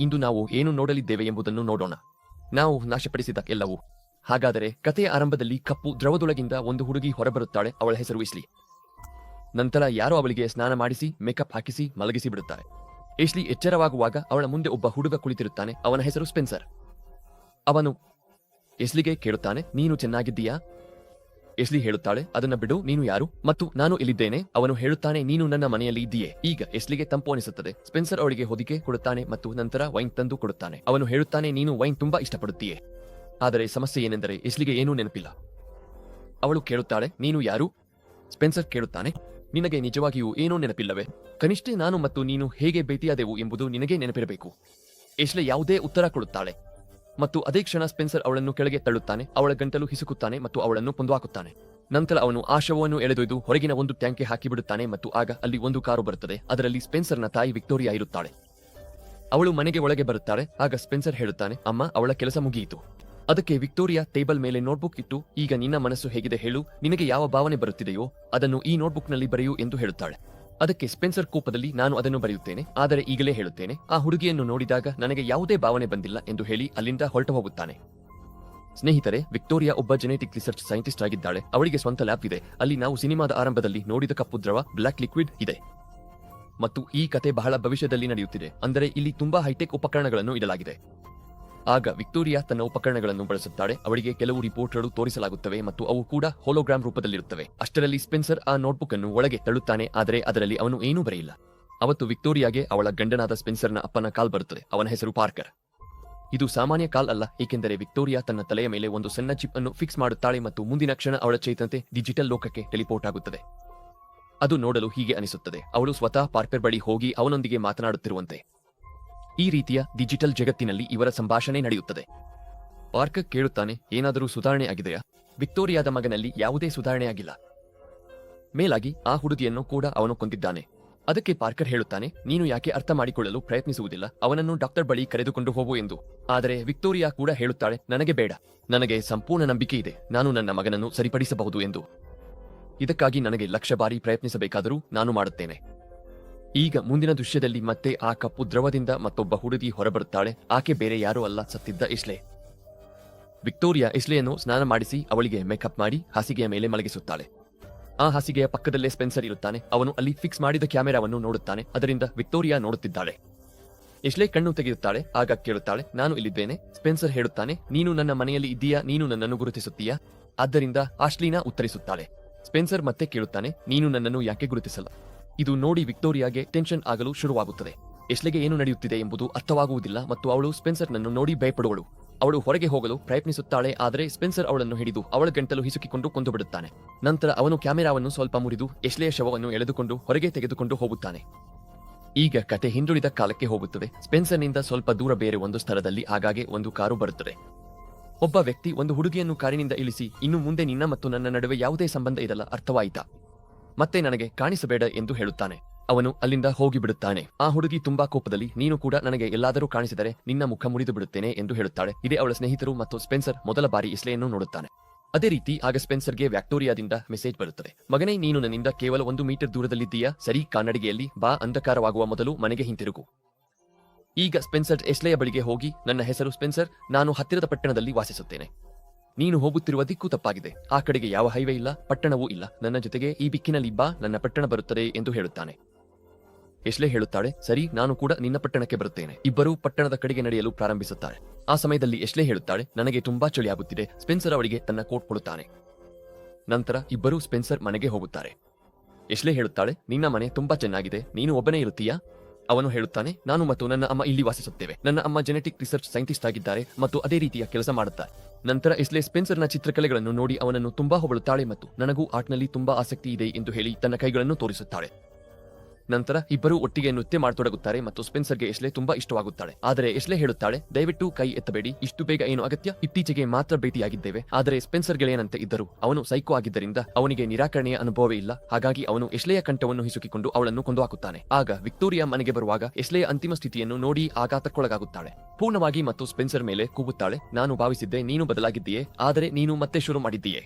ಇಂದು ನಾವು ಏನು ನೋಡಲಿದ್ದೇವೆ ಎಂಬುದನ್ನು ನೋಡೋಣ. ನಾವು ನಾಶಪಡಿಸಿದ ಎಲ್ಲವೂ. ಹಾಗಾದರೆ ಕಥೆಯ ಆರಂಭದಲ್ಲಿ ಕಪ್ಪು ದ್ರವದೊಳಗಿಂದ ಒಂದು ಹುಡುಗಿ ಹೊರಬರುತ್ತಾಳೆ, ಅವಳ ಹೆಸರು ಇಸ್ಲಿ. ನಂತರ ಯಾರೋ ಅವಳಿಗೆ ಸ್ನಾನ ಮಾಡಿಸಿ, ಮೇಕಪ್ ಹಾಕಿಸಿ, ಮಲಗಿಸಿ ಬಿಡುತ್ತಾರೆ. ಇಸ್ಲಿ ಎಚ್ಚರವಾಗುವಾಗ ಅವಳ ಮುಂದೆ ಒಬ್ಬ ಹುಡುಗ ಕುಳಿತಿರುತ್ತಾನೆ, ಅವನ ಹೆಸರು ಸ್ಪೆನ್ಸರ್. ಅವನು ಇಸ್ಲಿಗೆ ಕೇಳುತ್ತಾನೆ, ನೀನು ಚೆನ್ನಾಗಿದ್ದೀಯಾ? ಎಸ್ಲಿ ಹೇಳುತ್ತಾಳೆ, ಅದನ್ನ ಬಿಡು, ನೀನು ಯಾರು? ಮತ್ತು ನಾನು ಇಲ್ಲಿದ್ದೇನೆ ಅವನು ಹೇಳುತ್ತಾನೆ, ನೀನು ನನ್ನ ಮನೆಯಲ್ಲಿ ಇದೆಯೇ ಈಗ ಎಸ್ಲಿಗೆ ತಂಪು ಅನಿಸುತ್ತದೆ. ಸ್ಪೆನ್ಸರ್ ಅವಳಿಗೆ ಹೊದಿಕೆ ಕೊಡುತ್ತಾನೆ ಮತ್ತು ನಂತರ ವೈನ್ ತಂದು ಕೊಡುತ್ತಾನೆ. ಅವನು ಹೇಳುತ್ತಾನೆ, ನೀನು ವೈನ್ ತುಂಬಾ ಇಷ್ಟಪಡುತ್ತೀಯೇ. ಆದರೆ ಸಮಸ್ಯೆ ಏನೆಂದರೆ, ಎಸ್ಲಿಗೆ ಏನೂ ನೆನಪಿಲ್ಲ. ಅವಳು ಕೇಳುತ್ತಾಳೆ, ನೀನು ಯಾರು? ಸ್ಪೆನ್ಸರ್ ಕೇಳುತ್ತಾನೆ, ನಿನಗೆ ನಿಜವಾಗಿಯೂ ಏನೂ ನೆನಪಿಲ್ಲವೇ? ಕನಿಷ್ಠ ನಾನು ಮತ್ತು ನೀನು ಹೇಗೆ ಭೇಟಿಯಾದೆವು ಎಂಬುದು ನಿನಗೆ ನೆನಪಿರಬೇಕು. ಎಸ್ಲೆ ಯಾವುದೇ ಉತ್ತರ ಕೊಡುತ್ತಾಳೆ. ಮತ್ತು ಅದೇ ಕ್ಷಣ ಸ್ಪೆನ್ಸರ್ ಅವಳನ್ನು ಕೆಳಗೆ ತಳ್ಳುತ್ತಾನೆ, ಅವಳ ಗಂಟಲು ಹಿಸುಕುತ್ತಾನೆ ಮತ್ತು ಅವಳನ್ನು ಕೊಂದು ಹಾಕುತ್ತಾನೆ ನಂತರ ಅವನು ಆ ಶವವನ್ನು ಎಳೆದೊಯ್ದು ಹೊರಗಿನ ಒಂದು ಟ್ಯಾಂಕ್ಗೆ ಹಾಕಿಬಿಡುತ್ತಾನೆ ಮತ್ತು ಆಗ ಅಲ್ಲಿ ಒಂದು ಕಾರು ಬರುತ್ತದೆ, ಅದರಲ್ಲಿ ಸ್ಪೆನ್ಸರ್ನ ತಾಯಿ ವಿಕ್ಟೋರಿಯಾ ಇರುತ್ತಾಳೆ. ಅವಳು ಮನೆಗೆ ಒಳಗೆ ಬರುತ್ತಾಳೆ, ಆಗ ಸ್ಪೆನ್ಸರ್ ಹೇಳುತ್ತಾನೆ, ಅಮ್ಮ, ಅವಳ ಕೆಲಸ ಮುಗಿಯಿತು. ಅದಕ್ಕೆ ವಿಕ್ಟೋರಿಯಾ ಟೇಬಲ್ ಮೇಲೆ ನೋಟ್ಬುಕ್ ಇಟ್ಟು, ಈಗ ನಿನ್ನ ಮನಸ್ಸು ಹೇಗಿದೆ ಹೇಳು, ನಿನಗೆ ಯಾವ ಭಾವನೆ ಬರುತ್ತಿದೆಯೋ ಅದನ್ನು ಈ ನೋಟ್ಬುಕ್ನಲ್ಲಿ ಬರೆಯು ಎಂದು ಹೇಳುತ್ತಾಳೆ. ಅದಕ್ಕೆ ಸ್ಪೆನ್ಸರ್ ಕೂಪದಲ್ಲಿ ನಾನು ಅದನ್ನು ಬರೆಯುತ್ತೇನೆ, ಆದರೆ ಈಗಲೇ ಹೇಳುತ್ತೇನೆ, ಆ ಹುಡುಗಿಯನ್ನು ನೋಡಿದಾಗ ನನಗೆ ಯಾವುದೇ ಭಾವನೆ ಬಂದಿಲ್ಲ ಎಂದು ಹೇಳಿ ಅಲ್ಲಿಂದ ಹೊರಟು ಹೋಗುತ್ತಾನೆ. ಸ್ನೇಹಿತರೆ, ವಿಕ್ಟೋರಿಯಾ ಒಬ್ಬ ಜೆನೆಟಿಕ್ ರಿಸರ್ಚ್ ಸೈಂಟಿಸ್ಟ್ ಆಗಿದ್ದಾಳೆ. ಅವಳಿಗೆ ಸ್ವಂತ ಲ್ಯಾಬ್ ಇದೆ. ಅಲ್ಲಿ ನಾವು ಸಿನಿಮಾದ ಆರಂಭದಲ್ಲಿ ನೋಡಿದ ಕಪ್ಪು ದ್ರವ ಬ್ಲಾಕ್ ಲಿಕ್ವಿಡ್ ಇದೆ. ಮತ್ತು ಈ ಕತೆ ಬಹಳ ಭವಿಷ್ಯದಲ್ಲಿ ನಡೆಯುತ್ತಿದೆ. ಅಂದರೆ ಇಲ್ಲಿ ತುಂಬಾ ಹೈಟೆಕ್ ಉಪಕರಣಗಳನ್ನು ಇಡಲಾಗಿದೆ. ಆಗ ವಿಕ್ಟೋರಿಯಾ ತನ್ನ ಉಪಕರಣಗಳನ್ನು ಬಳಸುತ್ತಾಳೆ. ಅವಳಿಗೆ ಕೆಲವು ರಿಪೋರ್ಟ್ಗಳು ತೋರಿಸಲಾಗುತ್ತವೆ ಮತ್ತು ಅವು ಕೂಡ ಹೋಲೋಗ್ರಾಮ್ ರೂಪದಲ್ಲಿರುತ್ತವೆ. ಅಷ್ಟರಲ್ಲಿ ಸ್ಪೆನ್ಸರ್ ಆ ನೋಟ್ಬುಕ್ ಅನ್ನು ಒಳಗೆ ತಳ್ಳುತ್ತಾನೆ, ಆದರೆ ಅದರಲ್ಲಿ ಅವನು ಏನೂ ಬರೆಯಿಲ್ಲ. ಅವತ್ತು ವಿಕ್ಟೋರಿಯಾಗೆ ಅವಳ ಗಂಡನಾದ ಸ್ಪೆನ್ಸರ್ನ ಅಪ್ಪನ ಕಾಲ್ ಬರುತ್ತದೆ. ಅವನ ಹೆಸರು ಪಾರ್ಕರ್. ಇದು ಸಾಮಾನ್ಯ ಕಾಲ್ ಅಲ್ಲ, ಏಕೆಂದರೆ ವಿಕ್ಟೋರಿಯಾ ತನ್ನ ತಲೆಯ ಮೇಲೆ ಒಂದು ಸಣ್ಣ ಚಿಪ್ ಅನ್ನು ಫಿಕ್ಸ್ ಮಾಡುತ್ತಾಳೆ ಮತ್ತು ಮುಂದಿನ ಕ್ಷಣ ಅವಳ ಚೈತನ್ಯತೆ ಡಿಜಿಟಲ್ ಲೋಕಕ್ಕೆ ಟೆಲಿಪೋರ್ಟ್ ಆಗುತ್ತದೆ. ಅದು ನೋಡಲು ಹೀಗೆ ಅನಿಸುತ್ತದೆ. ಅವಳು ಸ್ವತಃ ಪಾರ್ಕರ್ ಬಳಿ ಹೋಗಿ ಅವನೊಂದಿಗೆ ಮಾತನಾಡುತ್ತಿರುವಂತೆ. ಈ ರೀತಿಯ ಡಿಜಿಟಲ್ ಜಗತ್ತಿನಲ್ಲಿ ಇವರ ಸಂಭಾಷಣೆ ನಡೆಯುತ್ತದೆ. ಪಾರ್ಕರ್ ಕೇಳುತ್ತಾನೆ, ಏನಾದರೂ ಸುಧಾರಣೆ ಆಗಿದೆಯಾ? ವಿಕ್ಟೋರಿಯಾದ ಮಗನಲ್ಲಿ ಯಾವುದೇ ಸುಧಾರಣೆ ಆಗಿಲ್ಲ. ಮೇಲಾಗಿ, ಆ ಹುಡುಗಿಯನ್ನು ಕೂಡ ಅವನು ಕೊಂದಿದ್ದಾನೆ. ಅದಕ್ಕೆ ಪಾರ್ಕರ್ ಹೇಳುತ್ತಾನೆ, ನೀನು ಯಾಕೆ ಅರ್ಥ ಮಾಡಿಕೊಳ್ಳಲು ಪ್ರಯತ್ನಿಸುವುದಿಲ್ಲ? ಅವನನ್ನು ಡಾಕ್ಟರ್ ಬಳಿ ಕರೆದುಕೊಂಡು ಹೋಗು ಎಂದು. ಆದರೆ ವಿಕ್ಟೋರಿಯಾ ಕೂಡ ಹೇಳುತ್ತಾಳೆ, ನನಗೆ ಬೇಡ. ನನಗೆ ಸಂಪೂರ್ಣ ನಂಬಿಕೆ ಇದೆ. ನಾನು ನನ್ನ ಮಗನನ್ನು ಸರಿಪಡಿಸಬಹುದು ಎಂದು. ಇದಕ್ಕಾಗಿ ನನಗೆ ಲಕ್ಷ ಬಾರಿ ಪ್ರಯತ್ನಿಸಬೇಕಾದರೂ ನಾನು ಮಾಡುತ್ತೇನೆ. ಈಗ ಮುಂದಿನ ದೃಶ್ಯದಲ್ಲಿ ಮತ್ತೆ ಆ ಕಪ್ಪು ದ್ರವದಿಂದ ಮತ್ತೊಬ್ಬ ಹುಡುಗಿ ಹೊರಬರುತ್ತಾಳೆ. ಆಕೆ ಬೇರೆ ಯಾರೂ ಅಲ್ಲ, ಸತ್ತಿದ್ದ ಇಸ್ಲೆ. ವಿಕ್ಟೋರಿಯಾ ಇಸ್ಲೆಯನ್ನು ಸ್ನಾನ ಮಾಡಿಸಿ ಅವಳಿಗೆ ಮೇಕಪ್ ಮಾಡಿ ಹಾಸಿಗೆಯ ಮೇಲೆ ಮಲಗಿಸುತ್ತಾಳೆ. ಆ ಹಾಸಿಗೆಯ ಪಕ್ಕದಲ್ಲೇ ಸ್ಪೆನ್ಸರ್ ಇರುತ್ತಾನೆ. ಅವನು ಅಲ್ಲಿ ಫಿಕ್ಸ್ ಮಾಡಿದ ಕ್ಯಾಮೆರಾವನ್ನು ನೋಡುತ್ತಾನೆ. ಅದರಿಂದ ವಿಕ್ಟೋರಿಯಾ ನೋಡುತ್ತಿದ್ದಾಳೆ. ಇಸ್ಲೆ ಕಣ್ಣು ತೆಗೆಯುತ್ತಾಳೆ, ಆಗ ಕೇಳುತ್ತಾಳೆ, ನಾನು ಇಲ್ಲಿದ್ದೇನೆ. ಸ್ಪೆನ್ಸರ್ ಹೇಳುತ್ತಾನೆ, ನೀನು ನನ್ನ ಮನೆಯಲ್ಲಿ ಇದ್ದೀಯಾ? ನೀನು ನನ್ನನ್ನು ಗುರುತಿಸುತ್ತೀಯಾ? ಆದ್ದರಿಂದ ಆಶ್ಲೀನಾ ಉತ್ತರಿಸುತ್ತಾಳೆ. ಸ್ಪೆನ್ಸರ್ ಮತ್ತೆ ಕೇಳುತ್ತಾನೆ, ನೀನು ನನ್ನನ್ನು ಯಾಕೆ ಗುರುತಿಸಲ್ಲ? ಇದು ನೋಡಿ ವಿಕ್ಟೋರಿಯಾಗೆ ಟೆನ್ಷನ್ ಆಗಲು ಶುರುವಾಗುತ್ತದೆ. ಎಸ್ಲೆಗೆ ಏನು ನಡೆಯುತ್ತಿದೆ ಎಂಬುದು ಅರ್ಥವಾಗುವುದಿಲ್ಲ ಮತ್ತು ಅವಳು ಸ್ಪೆನ್ಸರ್ನನ್ನು ನೋಡಿ ಭಯಪಡುವಳು. ಅವಳು ಹೊರಗೆ ಹೋಗಲು ಪ್ರಯತ್ನಿಸುತ್ತಾಳೆ, ಆದರೆ ಸ್ಪೆನ್ಸರ್ ಅವಳನ್ನು ಹಿಡಿದು ಅವಳ ಗಂಟಲು ಹಿಸುಕಿಕೊಂಡು ಕೊಂದುಬಿಡುತ್ತಾನೆ. ನಂತರ ಅವನು ಕ್ಯಾಮೆರಾವನ್ನು ಸ್ವಲ್ಪ ಮುರಿದು ಎಸ್ಲೆಯ ಶವವನ್ನು ಎಳೆದುಕೊಂಡು ಹೊರಗೆ ತೆಗೆದುಕೊಂಡು ಹೋಗುತ್ತಾನೆ. ಈಗ ಕತೆ ಹಿಂದುಳಿದ ಕಾಲಕ್ಕೆ ಹೋಗುತ್ತದೆ. ಸ್ಪೆನ್ಸರ್ನಿಂದ ಸ್ವಲ್ಪ ದೂರ ಬೇರೆ ಒಂದು ಸ್ಥಳದಲ್ಲಿ ಆಗಾಗ್ಗೆ ಒಂದು ಕಾರು ಬರುತ್ತದೆ. ಒಬ್ಬ ವ್ಯಕ್ತಿ ಒಂದು ಹುಡುಗಿಯನ್ನು ಕಾರಿನಿಂದ ಇಳಿಸಿ, ಇನ್ನು ಮುಂದೆ ನಿನ್ನ ಮತ್ತು ನನ್ನ ನಡುವೆ ಯಾವುದೇ ಸಂಬಂಧ ಇರಲ್ಲ, ಅರ್ಥವಾಯಿತಾ? ಮತ್ತೆ ನನಗೆ ಕಾಣಿಸಬೇಡ ಎಂದು ಹೇಳುತ್ತಾನೆ. ಅವನು ಅಲ್ಲಿಂದ ಹೋಗಿಬಿಡುತ್ತಾನೆ. ಆ ಹುಡುಗಿ ತುಂಬಾ ಕೋಪದಲ್ಲಿ, ನೀನು ಕೂಡ ನನಗೆ ಎಲ್ಲಾದರೂ ಕಾಣಿಸಿದರೆ ನಿನ್ನ ಮುಖ ಮುರಿದು ಬಿಡುತ್ತೇನೆ ಎಂದು ಹೇಳುತ್ತಾಳೆ. ಇದೇ ಅವಳ ಸ್ನೇಹಿತರು ಮತ್ತು ಸ್ಪೆನ್ಸರ್ ಮೊದಲ ಬಾರಿ ಇಸ್ಲೆಯನ್ನು ನೋಡುತ್ತಾನೆ. ಅದೇ ರೀತಿ, ಆಗ ಸ್ಪೆನ್ಸರ್ಗೆ ವ್ಯಾಕ್ಟೋರಿಯಾದಿಂದ ಮೆಸೇಜ್ ಬರುತ್ತದೆ. ಮಗನೇ, ನೀನು ನನ್ನಿಂದ ಕೇವಲ ಒಂದು ಮೀಟರ್ ದೂರದಲ್ಲಿದ್ದೀಯಾ? ಸರಿ, ಕನ್ನಡಿಗೆಯಲ್ಲಿ ಬಾ, ಅಂಧಕಾರವಾಗುವ ಮೊದಲು ಮನೆಗೆ ಹಿಂತಿರುಗು. ಈಗ ಸ್ಪೆನ್ಸರ್ ಎಸ್ಲೆಯ ಬಳಿಗೆ ಹೋಗಿ, ನನ್ನ ಹೆಸರು ಸ್ಪೆನ್ಸರ್, ನಾನು ಹತ್ತಿರದ ಪಟ್ಟಣದಲ್ಲಿ ವಾಸಿಸುತ್ತೇನೆ. ನೀನು ಹೋಗುತ್ತಿರುವ ದಿಕ್ಕು ತಪ್ಪಾಗಿದೆ. ಆ ಕಡೆಗೆ ಯಾವ ಹೈವೇ ಇಲ್ಲ, ಪಟ್ಟಣವೂ ಇಲ್ಲ. ನನ್ನ ಜೊತೆಗೆ ಈ ಬಿಕ್ಕಿನಲ್ಲಿ ಬಾ, ನನ್ನ ಪಟ್ಟಣ ಬರುತ್ತದೆ ಎಂದು ಹೇಳುತ್ತಾನೆ. ಎಶ್ಲೇ ಹೇಳುತ್ತಾಳೆ, ಸರಿ, ನಾನು ಕೂಡ ನಿನ್ನ ಪಟ್ಟಣಕ್ಕೆ ಬರುತ್ತೇನೆ. ಇಬ್ಬರೂ ಪಟ್ಟಣದ ಕಡೆಗೆ ನಡೆಯಲು ಪ್ರಾರಂಭಿಸುತ್ತಾರೆ. ಆ ಸಮಯದಲ್ಲಿ ಎಶ್ಲೇ ಹೇಳುತ್ತಾಳೆ, ನನಗೆ ತುಂಬಾ ಚಳಿ ಆಗುತ್ತಿದೆ ಸ್ಪೆನ್ಸರ್ ಅವಳಿಗೆ ತನ್ನ ಕೋಟ್ ಕೊಡುತ್ತಾನೆ. ನಂತರ ಇಬ್ಬರೂ ಸ್ಪೆನ್ಸರ್ ಮನೆಗೆ ಹೋಗುತ್ತಾರೆ. ಎಶ್ಲೇ ಹೇಳುತ್ತಾಳೆ, ನಿನ್ನ ಮನೆ ತುಂಬಾ ಚೆನ್ನಾಗಿದೆ, ನೀನು ಒಬ್ಬನೇ ಇರುತ್ತೀಯಾ? ಅವನು ಹೇಳುತ್ತಾನೆ, ನಾನು ಮತ್ತು ನನ್ನ ಅಮ್ಮ ಇಲ್ಲಿ ವಾಸಿಸುತ್ತೇವೆ. ನನ್ನ ಅಮ್ಮ ಜೆನೆಟಿಕ್ ರಿಸರ್ಚ್ ಸೈಂಟಿಸ್ಟ್ ಆಗಿದ್ದಾರೆ ಮತ್ತು ಅದೇ ರೀತಿಯ ಕೆಲಸ ಮಾಡುತ್ತಾರೆ ನಂತರ ಇಸ್ಲೇ ಸ್ಪೆನ್ಸರ್ನ ಚಿತ್ರಕಲೆಗಳನ್ನು ನೋಡಿ ಅವನನ್ನು ತುಂಬಾ ಹೊಗಳುತ್ತಾಳೆ ಮತ್ತು ನನಗೂ ಆರ್ಟ್ನಲ್ಲಿ ತುಂಬಾ ಆಸಕ್ತಿ ಇದೆ ಎಂದು ಹೇಳಿ ತನ್ನ ಕೈಗಳನ್ನು ತೋರಿಸುತ್ತಾಳೆ. ನಂತರ ಇಬ್ಬರು ಒಟ್ಟಿಗೆ ನೃತ್ಯ ಮಾಡತೊಡಗುತ್ತಾರೆ ಮತ್ತು ಸ್ಪೆನ್ಸರ್ಗೆ ಎಸ್ಲೆ ತುಂಬಾ ಇಷ್ಟವಾಗುತ್ತಾಳೆ. ಆದರೆ ಎಸ್ಲೆ ಹೇಳುತ್ತಾಳೆ, ದಯವಿಟ್ಟು ಕೈ ಎತ್ತಬೇಡಿ, ಇಷ್ಟು ಬೇಗ ಏನು ಅಗತ್ಯ? ಇತ್ತೀಚೆಗೆ ಮಾತ್ರ ಭೇಟಿಯಾಗಿದ್ದೇವೆ. ಆದರೆ ಸ್ಪೆನ್ಸರ್ ಗೆಳೆಯನಂತೆ ಇದ್ದರು. ಅವನು ಸೈಕೋ ಆಗಿದ್ದರಿಂದ ಅವನಿಗೆ ನಿರಾಕರಣೆಯ ಅನುಭವವೇ ಇಲ್ಲ. ಹಾಗಾಗಿ ಅವನು ಎಸ್ಲೆಯ ಕಂಠವನ್ನು ಹಿಸುಕಿಕೊಂಡು ಅವಳನ್ನು ಕೊಂದು ಹಾಕುತ್ತಾನೆ ಆಗ ವಿಕ್ಟೋರಿಯಾ ಮನೆಗೆ ಬರುವಾಗ ಎಸ್ಲೆಯ ಅಂತಿಮ ಸ್ಥಿತಿಯನ್ನು ನೋಡಿ ಆಘಾತಕ್ಕೊಳಗಾಗುತ್ತಾಳೆ. ಪೂರ್ಣವಾಗಿ ಮತ್ತು ಸ್ಪೆನ್ಸರ್ ಮೇಲೆ ಕೂಗುತ್ತಾಳೆ. ನಾನು ಭಾವಿಸಿದ್ದೆ, ನೀನು ಬದಲಾಗಿದ್ದೀಯೇ, ಆದರೆ ನೀನು ಮತ್ತೆ ಶುರು ಮಾಡಿದ್ದೀಯೇ?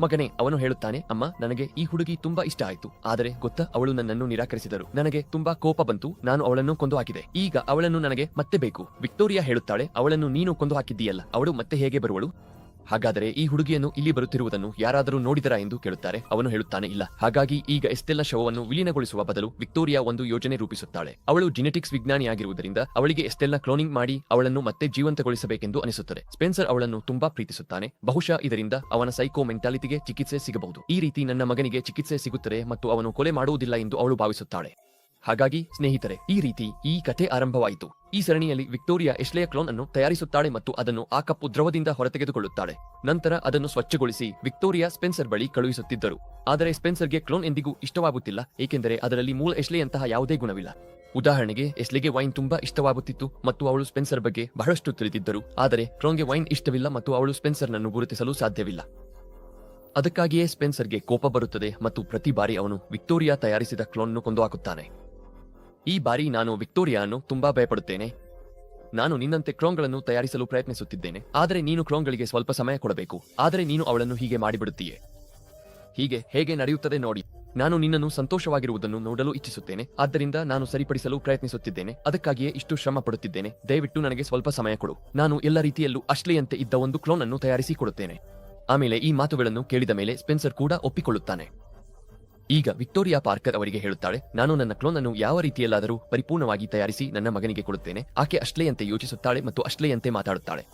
ಮಗನೇ, ಅವನು ಹೇಳುತ್ತಾನೆ, ಅಮ್ಮ, ನನಗೆ ಈ ಹುಡುಗಿ ತುಂಬಾ ಇಷ್ಟ ಆಯ್ತು. ಆದರೆ ಗೊತ್ತಾ, ಅವಳು ನನ್ನನ್ನು ನಿರಾಕರಿಸಿದರು. ನನಗೆ ತುಂಬಾ ಕೋಪ ಬಂತು, ನಾನು ಅವಳನ್ನು ಕೊಂದು ಹಾಕಿದೆ ಈಗ ಅವಳನ್ನು ನನಗೆ ಮತ್ತೆ ಬೇಕು. ವಿಕ್ಟೋರಿಯಾ ಹೇಳುತ್ತಾಳೆ, ಅವಳನ್ನು ನೀನು ಕೊಂದು ಹಾಕಿದ್ದೀಯಲ್ಲ ಅವಳು ಮತ್ತೆ ಹೇಗೆ ಬರುವಳು? ಹಾಗಾದರೆ ಈ ಹುಡುಗಿಯನ್ನು ಇಲ್ಲಿ ಬರುತ್ತಿರುವುದನ್ನು ಯಾರಾದರೂ ನೋಡಿದರಾ ಎಂದು ಕೇಳುತ್ತಾರೆ. ಅವನು ಹೇಳುತ್ತಾನೆ, ಇಲ್ಲ. ಹಾಗಾಗಿ ಈಗ ಎಸ್ತೆಲ್ಲ ಶವವನ್ನು ವಿಲೀನಗೊಳಿಸುವ ಬದಲು ವಿಕ್ಟೋರಿಯಾ ಒಂದು ಯೋಜನೆ ರೂಪಿಸುತ್ತಾಳೆ. ಅವಳು ಜಿನೆಟಿಕ್ಸ್ ವಿಜ್ಞಾನಿಯಾಗಿರುವುದರಿಂದ ಅವಳಿಗೆ ಎಸ್ತೆಲ್ಲ ಕ್ಲೋನಿಂಗ್ ಮಾಡಿ ಅವಳನ್ನು ಮತ್ತೆ ಜೀವಂತಗೊಳಿಸಬೇಕೆಂದು ಅನಿಸುತ್ತದೆ. ಸ್ಪೆನ್ಸರ್ ಅವಳನ್ನು ತುಂಬಾ ಪ್ರೀತಿಸುತ್ತಾನೆ. ಬಹುಶಃ ಇದರಿಂದ ಅವನ ಸೈಕೋ ಮೆಂಟಾಲಿಟಿಗೆ ಚಿಕಿತ್ಸೆ ಸಿಗಬಹುದು. ಈ ರೀತಿ ನನ್ನ ಮಗನಿಗೆ ಚಿಕಿತ್ಸೆ ಸಿಗುತ್ತದೆ ಮತ್ತು ಅವನು ಕೊಲೆ ಮಾಡುವುದಿಲ್ಲ ಎಂದು ಅವಳು ಭಾವಿಸುತ್ತಾಳೆ. ಹಾಗಾಗಿ, ಸ್ನೇಹಿತರೆ, ಈ ರೀತಿ ಈ ಕಥೆ ಆರಂಭವಾಯಿತು. ಈ ಸರಣಿಯಲ್ಲಿ ವಿಕ್ಟೋರಿಯಾ ಎಶ್ಲೆಯ ಕ್ಲೋನ್ ಅನ್ನು ತಯಾರಿಸುತ್ತಾಳೆ ಮತ್ತು ಅದನ್ನು ಆ ಕಪ್ಪು ದ್ರವದಿಂದ ಹೊರತೆಗೆದುಕೊಳ್ಳುತ್ತಾಳೆ. ನಂತರ ಅದನ್ನು ಸ್ವಚ್ಛಗೊಳಿಸಿ ವಿಕ್ಟೋರಿಯಾ ಸ್ಪೆನ್ಸರ್ ಬಳಿ ಕಳುಹಿಸುತ್ತಿದ್ದರು. ಆದರೆ ಸ್ಪೆನ್ಸರ್ಗೆ ಕ್ಲೋನ್ ಎಂದಿಗೂ ಇಷ್ಟವಾಗುತ್ತಿಲ್ಲ, ಏಕೆಂದರೆ ಅದರಲ್ಲಿ ಮೂಲ ಎಶ್ಲೆಯಂತಹ ಯಾವುದೇ ಗುಣವಿಲ್ಲ. ಉದಾಹರಣೆಗೆ ಎಸ್ಲೆಗೆ ವೈನ್ ತುಂಬಾ ಇಷ್ಟವಾಗುತ್ತಿತ್ತು ಮತ್ತು ಅವಳು ಸ್ಪೆನ್ಸರ್ ಬಗ್ಗೆ ಬಹಳಷ್ಟು ತಿಳಿದಿದ್ದರು, ಆದರೆ ಕ್ಲೋನ್ಗೆ ವೈನ್ ಇಷ್ಟವಿಲ್ಲ ಮತ್ತು ಅವಳು ಸ್ಪೆನ್ಸರ್ನನ್ನು ಗುರುತಿಸಲು ಸಾಧ್ಯವಿಲ್ಲ. ಅದಕ್ಕಾಗಿಯೇ ಸ್ಪೆನ್ಸರ್ಗೆ ಕೋಪ ಬರುತ್ತದೆ ಮತ್ತು ಪ್ರತಿ ಬಾರಿ ಅವನು ವಿಕ್ಟೋರಿಯಾ ತಯಾರಿಸಿದ ಕ್ಲೋನ್ ಕೊಂದು ಹಾಕುತ್ತಾನೆ. ಈ ಬಾರಿ ನಾನು ವಿಕ್ಟೋರಿಯಾನ್ನು ತುಂಬಾ ಭಯಪಡುತ್ತೇನೆ. ನಾನು ನಿನ್ನಂತೆ ಕ್ರೋಂಗಳನ್ನು ತಯಾರಿಸಲು ಪ್ರಯತ್ನಿಸುತ್ತಿದ್ದೇನೆ. ಆದರೆ ನೀನು ಕ್ರೋಂಗಳಿಗೆ ಸ್ವಲ್ಪ ಸಮಯ ಕೊಡಬೇಕು. ಆದರೆ ನೀನು ಅವಳನ್ನು ಹೀಗೆ ಮಾಡಿಬಿಡುತ್ತೀಯೆ. ಹೀಗೆ ಹೇಗೆ ನಡೆಯುತ್ತದೆ ನೋಡಿ. ನಾನು ನಿನ್ನನ್ನು ಸಂತೋಷವಾಗಿರುವುದನ್ನು ನೋಡಲು ಇಚ್ಛಿಸುತ್ತೇನೆ. ಆದ್ದರಿಂದ ನಾನು ಸರಿಪಡಿಸಲು ಪ್ರಯತ್ನಿಸುತ್ತಿದ್ದೇನೆ. ಅದಕ್ಕಾಗಿಯೇ ಇಷ್ಟು ಶ್ರಮ ಪಡುತ್ತಿದ್ದೇನೆ. ದಯವಿಟ್ಟು ನನಗೆ ಸ್ವಲ್ಪ ಸಮಯ ಕೊಡು. ನಾನು ಎಲ್ಲ ರೀತಿಯಲ್ಲೂ ಅಶ್ಲೆಯಂತೆ ಇದ್ದ ಒಂದು ಕ್ಲೋನ್ ಅನ್ನು ತಯಾರಿಸಿ ಕೊಡುತ್ತೇನೆ. ಆಮೇಲೆ ಈ ಮಾತುಗಳನ್ನು ಕೇಳಿದ ಮೇಲೆ ಸ್ಪೆನ್ಸರ್ ಕೂಡ ಒಪ್ಪಿಕೊಳ್ಳುತ್ತಾನೆ. ಈಗ ವಿಕ್ಟೋರಿಯಾ ಪಾರ್ಕರ್ ಅವರಿಗೆ ಹೇಳುತ್ತಾಳೆ, ನಾನು ನನ್ನ ಕ್ಲೋನ್ ಅನ್ನು ಯಾವ ರೀತಿಯಲ್ಲಾದರೂ ಪರಿಪೂರ್ಣವಾಗಿ ತಯಾರಿಸಿ ನನ್ನ ಮಗನಿಗೆ ಕೊಡುತ್ತೇನೆ. ಆಕೆ ಅಶ್ಲೆಯಂತೆ ಯೋಚಿಸುತ್ತಾಳೆ ಮತ್ತು ಅಶ್ಲೆಯಂತೆ ಮಾತಾಡುತ್ತಾಳೆ.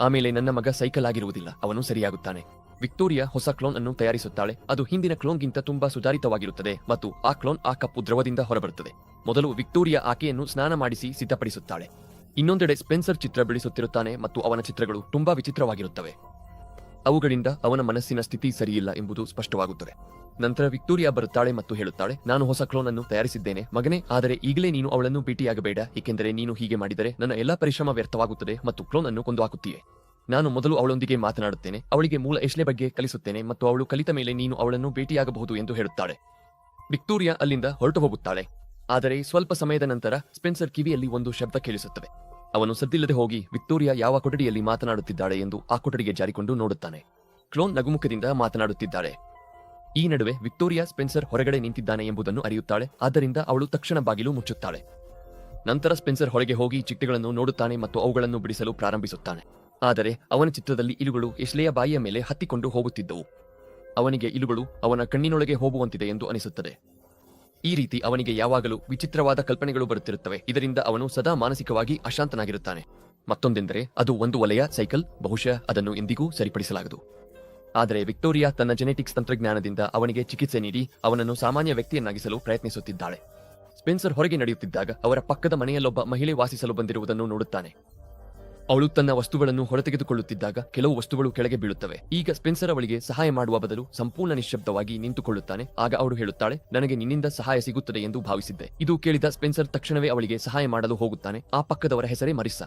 ಆಮೇಲೆ ನನ್ನ ಮಗ ಸೈಕಲ್ ಆಗಿರುವುದಿಲ್ಲ, ಅವನು ಸರಿಯಾಗುತ್ತಾನೆ. ವಿಕ್ಟೋರಿಯಾ ಹೊಸ ಕ್ಲೋನ್ ಅನ್ನು ತಯಾರಿಸುತ್ತಾಳೆ. ಅದು ಹಿಂದಿನ ಕ್ಲೋನ್ಗಿಂತ ತುಂಬಾ ಸುಧಾರಿತವಾಗಿರುತ್ತದೆ ಮತ್ತು ಆ ಕ್ಲೋನ್ ಆ ಕಪ್ಪು ದ್ರವದಿಂದ ಹೊರಬರುತ್ತದೆ. ಮೊದಲು ವಿಕ್ಟೋರಿಯಾ ಆಕೆಯನ್ನು ಸ್ನಾನ ಮಾಡಿಸಿ ಸಿದ್ಧಪಡಿಸುತ್ತಾಳೆ. ಇನ್ನೊಂದೆಡೆ ಸ್ಪೆನ್ಸರ್ ಚಿತ್ರ ಬಿಡಿಸುತ್ತಿರುತ್ತಾನೆ ಮತ್ತು ಅವನ ಚಿತ್ರಗಳು ತುಂಬಾ ವಿಚಿತ್ರವಾಗಿರುತ್ತವೆ. ಅವುಗಳಿಂದ ಅವನ ಮನಸ್ಸಿನ ಸ್ಥಿತಿ ಸರಿಯಿಲ್ಲ ಎಂಬುದು ಸ್ಪಷ್ಟವಾಗುತ್ತದೆ. ನಂತರ ವಿಕ್ಟೋರಿಯಾ ಬರುತ್ತಾಳೆ ಮತ್ತು ಹೇಳುತ್ತಾಳೆ, ನಾನು ಹೊಸ ಕ್ಲೋನ್ ಅನ್ನು ತಯಾರಿಸಿದ್ದೇನೆ. ಮಗನೇ, ಆದರೆ ಈಗಲೇ ನೀನು ಅವಳನ್ನು ಭೇಟಿಯಾಗಬೇಡ, ಏಕೆಂದರೆ ನೀನು ಹೀಗೆ ಮಾಡಿದರೆ ನನ್ನ ಎಲ್ಲಾ ಪರಿಶ್ರಮ ವ್ಯರ್ಥವಾಗುತ್ತದೆ ಮತ್ತು ಕ್ಲೋನ್ ಅನ್ನು ಕೊಂದು ಹಾಕುತ್ತೀಯೆ ನಾನು ಮೊದಲು ಅವಳೊಂದಿಗೆ ಮಾತನಾಡುತ್ತೇನೆ, ಅವಳಿಗೆ ಮೂಲ ಎಶ್ಲೆ ಬಗ್ಗೆ ಕಲಿಸುತ್ತೇನೆ ಮತ್ತು ಅವಳು ಕಲಿತ ಮೇಲೆ ನೀನು ಅವಳನ್ನು ಭೇಟಿಯಾಗಬಹುದು ಎಂದು ಹೇಳುತ್ತಾಳೆ. ವಿಕ್ಟೋರಿಯಾ ಅಲ್ಲಿಂದ ಹೊರಟು ಹೋಗುತ್ತಾಳೆ ಆದರೆ ಸ್ವಲ್ಪ ಸಮಯದ ನಂತರ ಸ್ಪೆನ್ಸರ್ ಕಿವಿಯಲ್ಲಿ ಒಂದು ಶಬ್ದ ಕೇಳಿಸುತ್ತವೆ ಅವನು ಸದ್ದಿಲ್ಲದೆ ಹೋಗಿ ವಿಕ್ಟೋರಿಯಾ ಯಾವ ಕೊಠಡಿಯಲ್ಲಿ ಮಾತನಾಡುತ್ತಿದ್ದಾಳೆ ಎಂದು ಆ ಕೊಠಡಿಗೆ ಜಾರಿಕೊಂಡು ನೋಡುತ್ತಾನೆ. ಕ್ಲೋನ್ ನಗುಮುಖದಿಂದ ಮಾತನಾಡುತ್ತಿದ್ದಾಳೆ. ಈ ನಡುವೆ ವಿಕ್ಟೋರಿಯಾ ಸ್ಪೆನ್ಸರ್ ಹೊರಗಡೆ ನಿಂತಿದ್ದಾನೆ ಎಂಬುದನ್ನು ಅರಿಯುತ್ತಾಳೆ. ಆದ್ದರಿಂದ ಅವಳು ತಕ್ಷಣ ಬಾಗಿಲು ಮುಚ್ಚುತ್ತಾಳೆ. ನಂತರ ಸ್ಪೆನ್ಸರ್ ಹೊರಗೆ ಹೋಗಿ ಚಿಟ್ಟೆಗಳನ್ನು ನೋಡುತ್ತಾನೆ ಮತ್ತು ಅವುಗಳನ್ನು ಬಿಡಿಸಲು ಪ್ರಾರಂಭಿಸುತ್ತಾನೆ. ಆದರೆ ಅವನ ಚಿತ್ರದಲ್ಲಿ ಇಲುಗಳು ಎಶ್ಲೆಯ ಬಾಯಿಯ ಮೇಲೆ ಹತ್ತಿಕೊಂಡು ಹೋಗುತ್ತಿದ್ದವು. ಅವನಿಗೆ ಇಲುಗಳು ಅವನ ಕಣ್ಣಿನೊಳಗೆ ಹೋಗುವಂತಿದೆ ಎಂದು ಅನಿಸುತ್ತದೆ. ಈ ರೀತಿ ಅವನಿಗೆ ಯಾವಾಗಲೂ ವಿಚಿತ್ರವಾದ ಕಲ್ಪನೆಗಳು ಬರುತ್ತಿರುತ್ತವೆ. ಇದರಿಂದ ಅವನು ಸದಾ ಮಾನಸಿಕವಾಗಿ ಅಶಾಂತನಾಗಿರುತ್ತಾನೆ. ಮತ್ತೊಂದೆಂದರೆ, ಅದು ಒಂದು ವಲಯ, ಸೈಕಲ್, ಬಹುಶಃ ಅದನ್ನು ಎಂದಿಗೂ ಸರಿಪಡಿಸಲಾಗದು. ಆದರೆ ವಿಕ್ಟೋರಿಯಾ ತನ್ನ ಜೆನೆಟಿಕ್ಸ್ ತಂತ್ರಜ್ಞಾನದಿಂದ ಅವನಿಗೆ ಚಿಕಿತ್ಸೆ ನೀಡಿ ಅವನನ್ನು ಸಾಮಾನ್ಯ ವ್ಯಕ್ತಿಯನ್ನಾಗಿಸಲು ಪ್ರಯತ್ನಿಸುತ್ತಿದ್ದಾಳೆ. ಸ್ಪೆನ್ಸರ್ ಹೊರಗೆ ನಡೆಯುತ್ತಿದ್ದಾಗ ಅವರ ಪಕ್ಕದ ಮನೆಯಲ್ಲೊಬ್ಬ ಮಹಿಳೆ ವಾಸಿಸಲು ಬಂದಿರುವುದನ್ನು ನೋಡುತ್ತಾನೆ. ಅವಳು ತನ್ನ ವಸ್ತುಗಳನ್ನು ಹೊರತೆಗೆದುಕೊಳ್ಳುತ್ತಿದ್ದಾಗ ಕೆಲವು ವಸ್ತುಗಳು ಕೆಳಗೆ ಬೀಳುತ್ತವೆ. ಈಗ ಸ್ಪೆನ್ಸರ್ ಅವಳಿಗೆ ಸಹಾಯ ಮಾಡುವ ಬದಲು ಸಂಪೂರ್ಣ ನಿಶ್ಶಬ್ದವಾಗಿ ನಿಂತುಕೊಳ್ಳುತ್ತಾನೆ. ಆಗ ಅವಳು ಹೇಳುತ್ತಾಳೆ, ನನಗೆ ನಿನ್ನಿಂದ ಸಹಾಯ ಸಿಗುತ್ತದೆ ಎಂದು ಭಾವಿಸಿದ್ದೆ. ಇದು ಕೇಳಿದ ಸ್ಪೆನ್ಸರ್ ತಕ್ಷಣವೇ ಅವಳಿಗೆ ಸಹಾಯ ಮಾಡಲು ಹೋಗುತ್ತಾನೆ. ಆ ಪಕ್ಕದವರ ಹೆಸರೇ ಮರಿಸ್ಸಾ.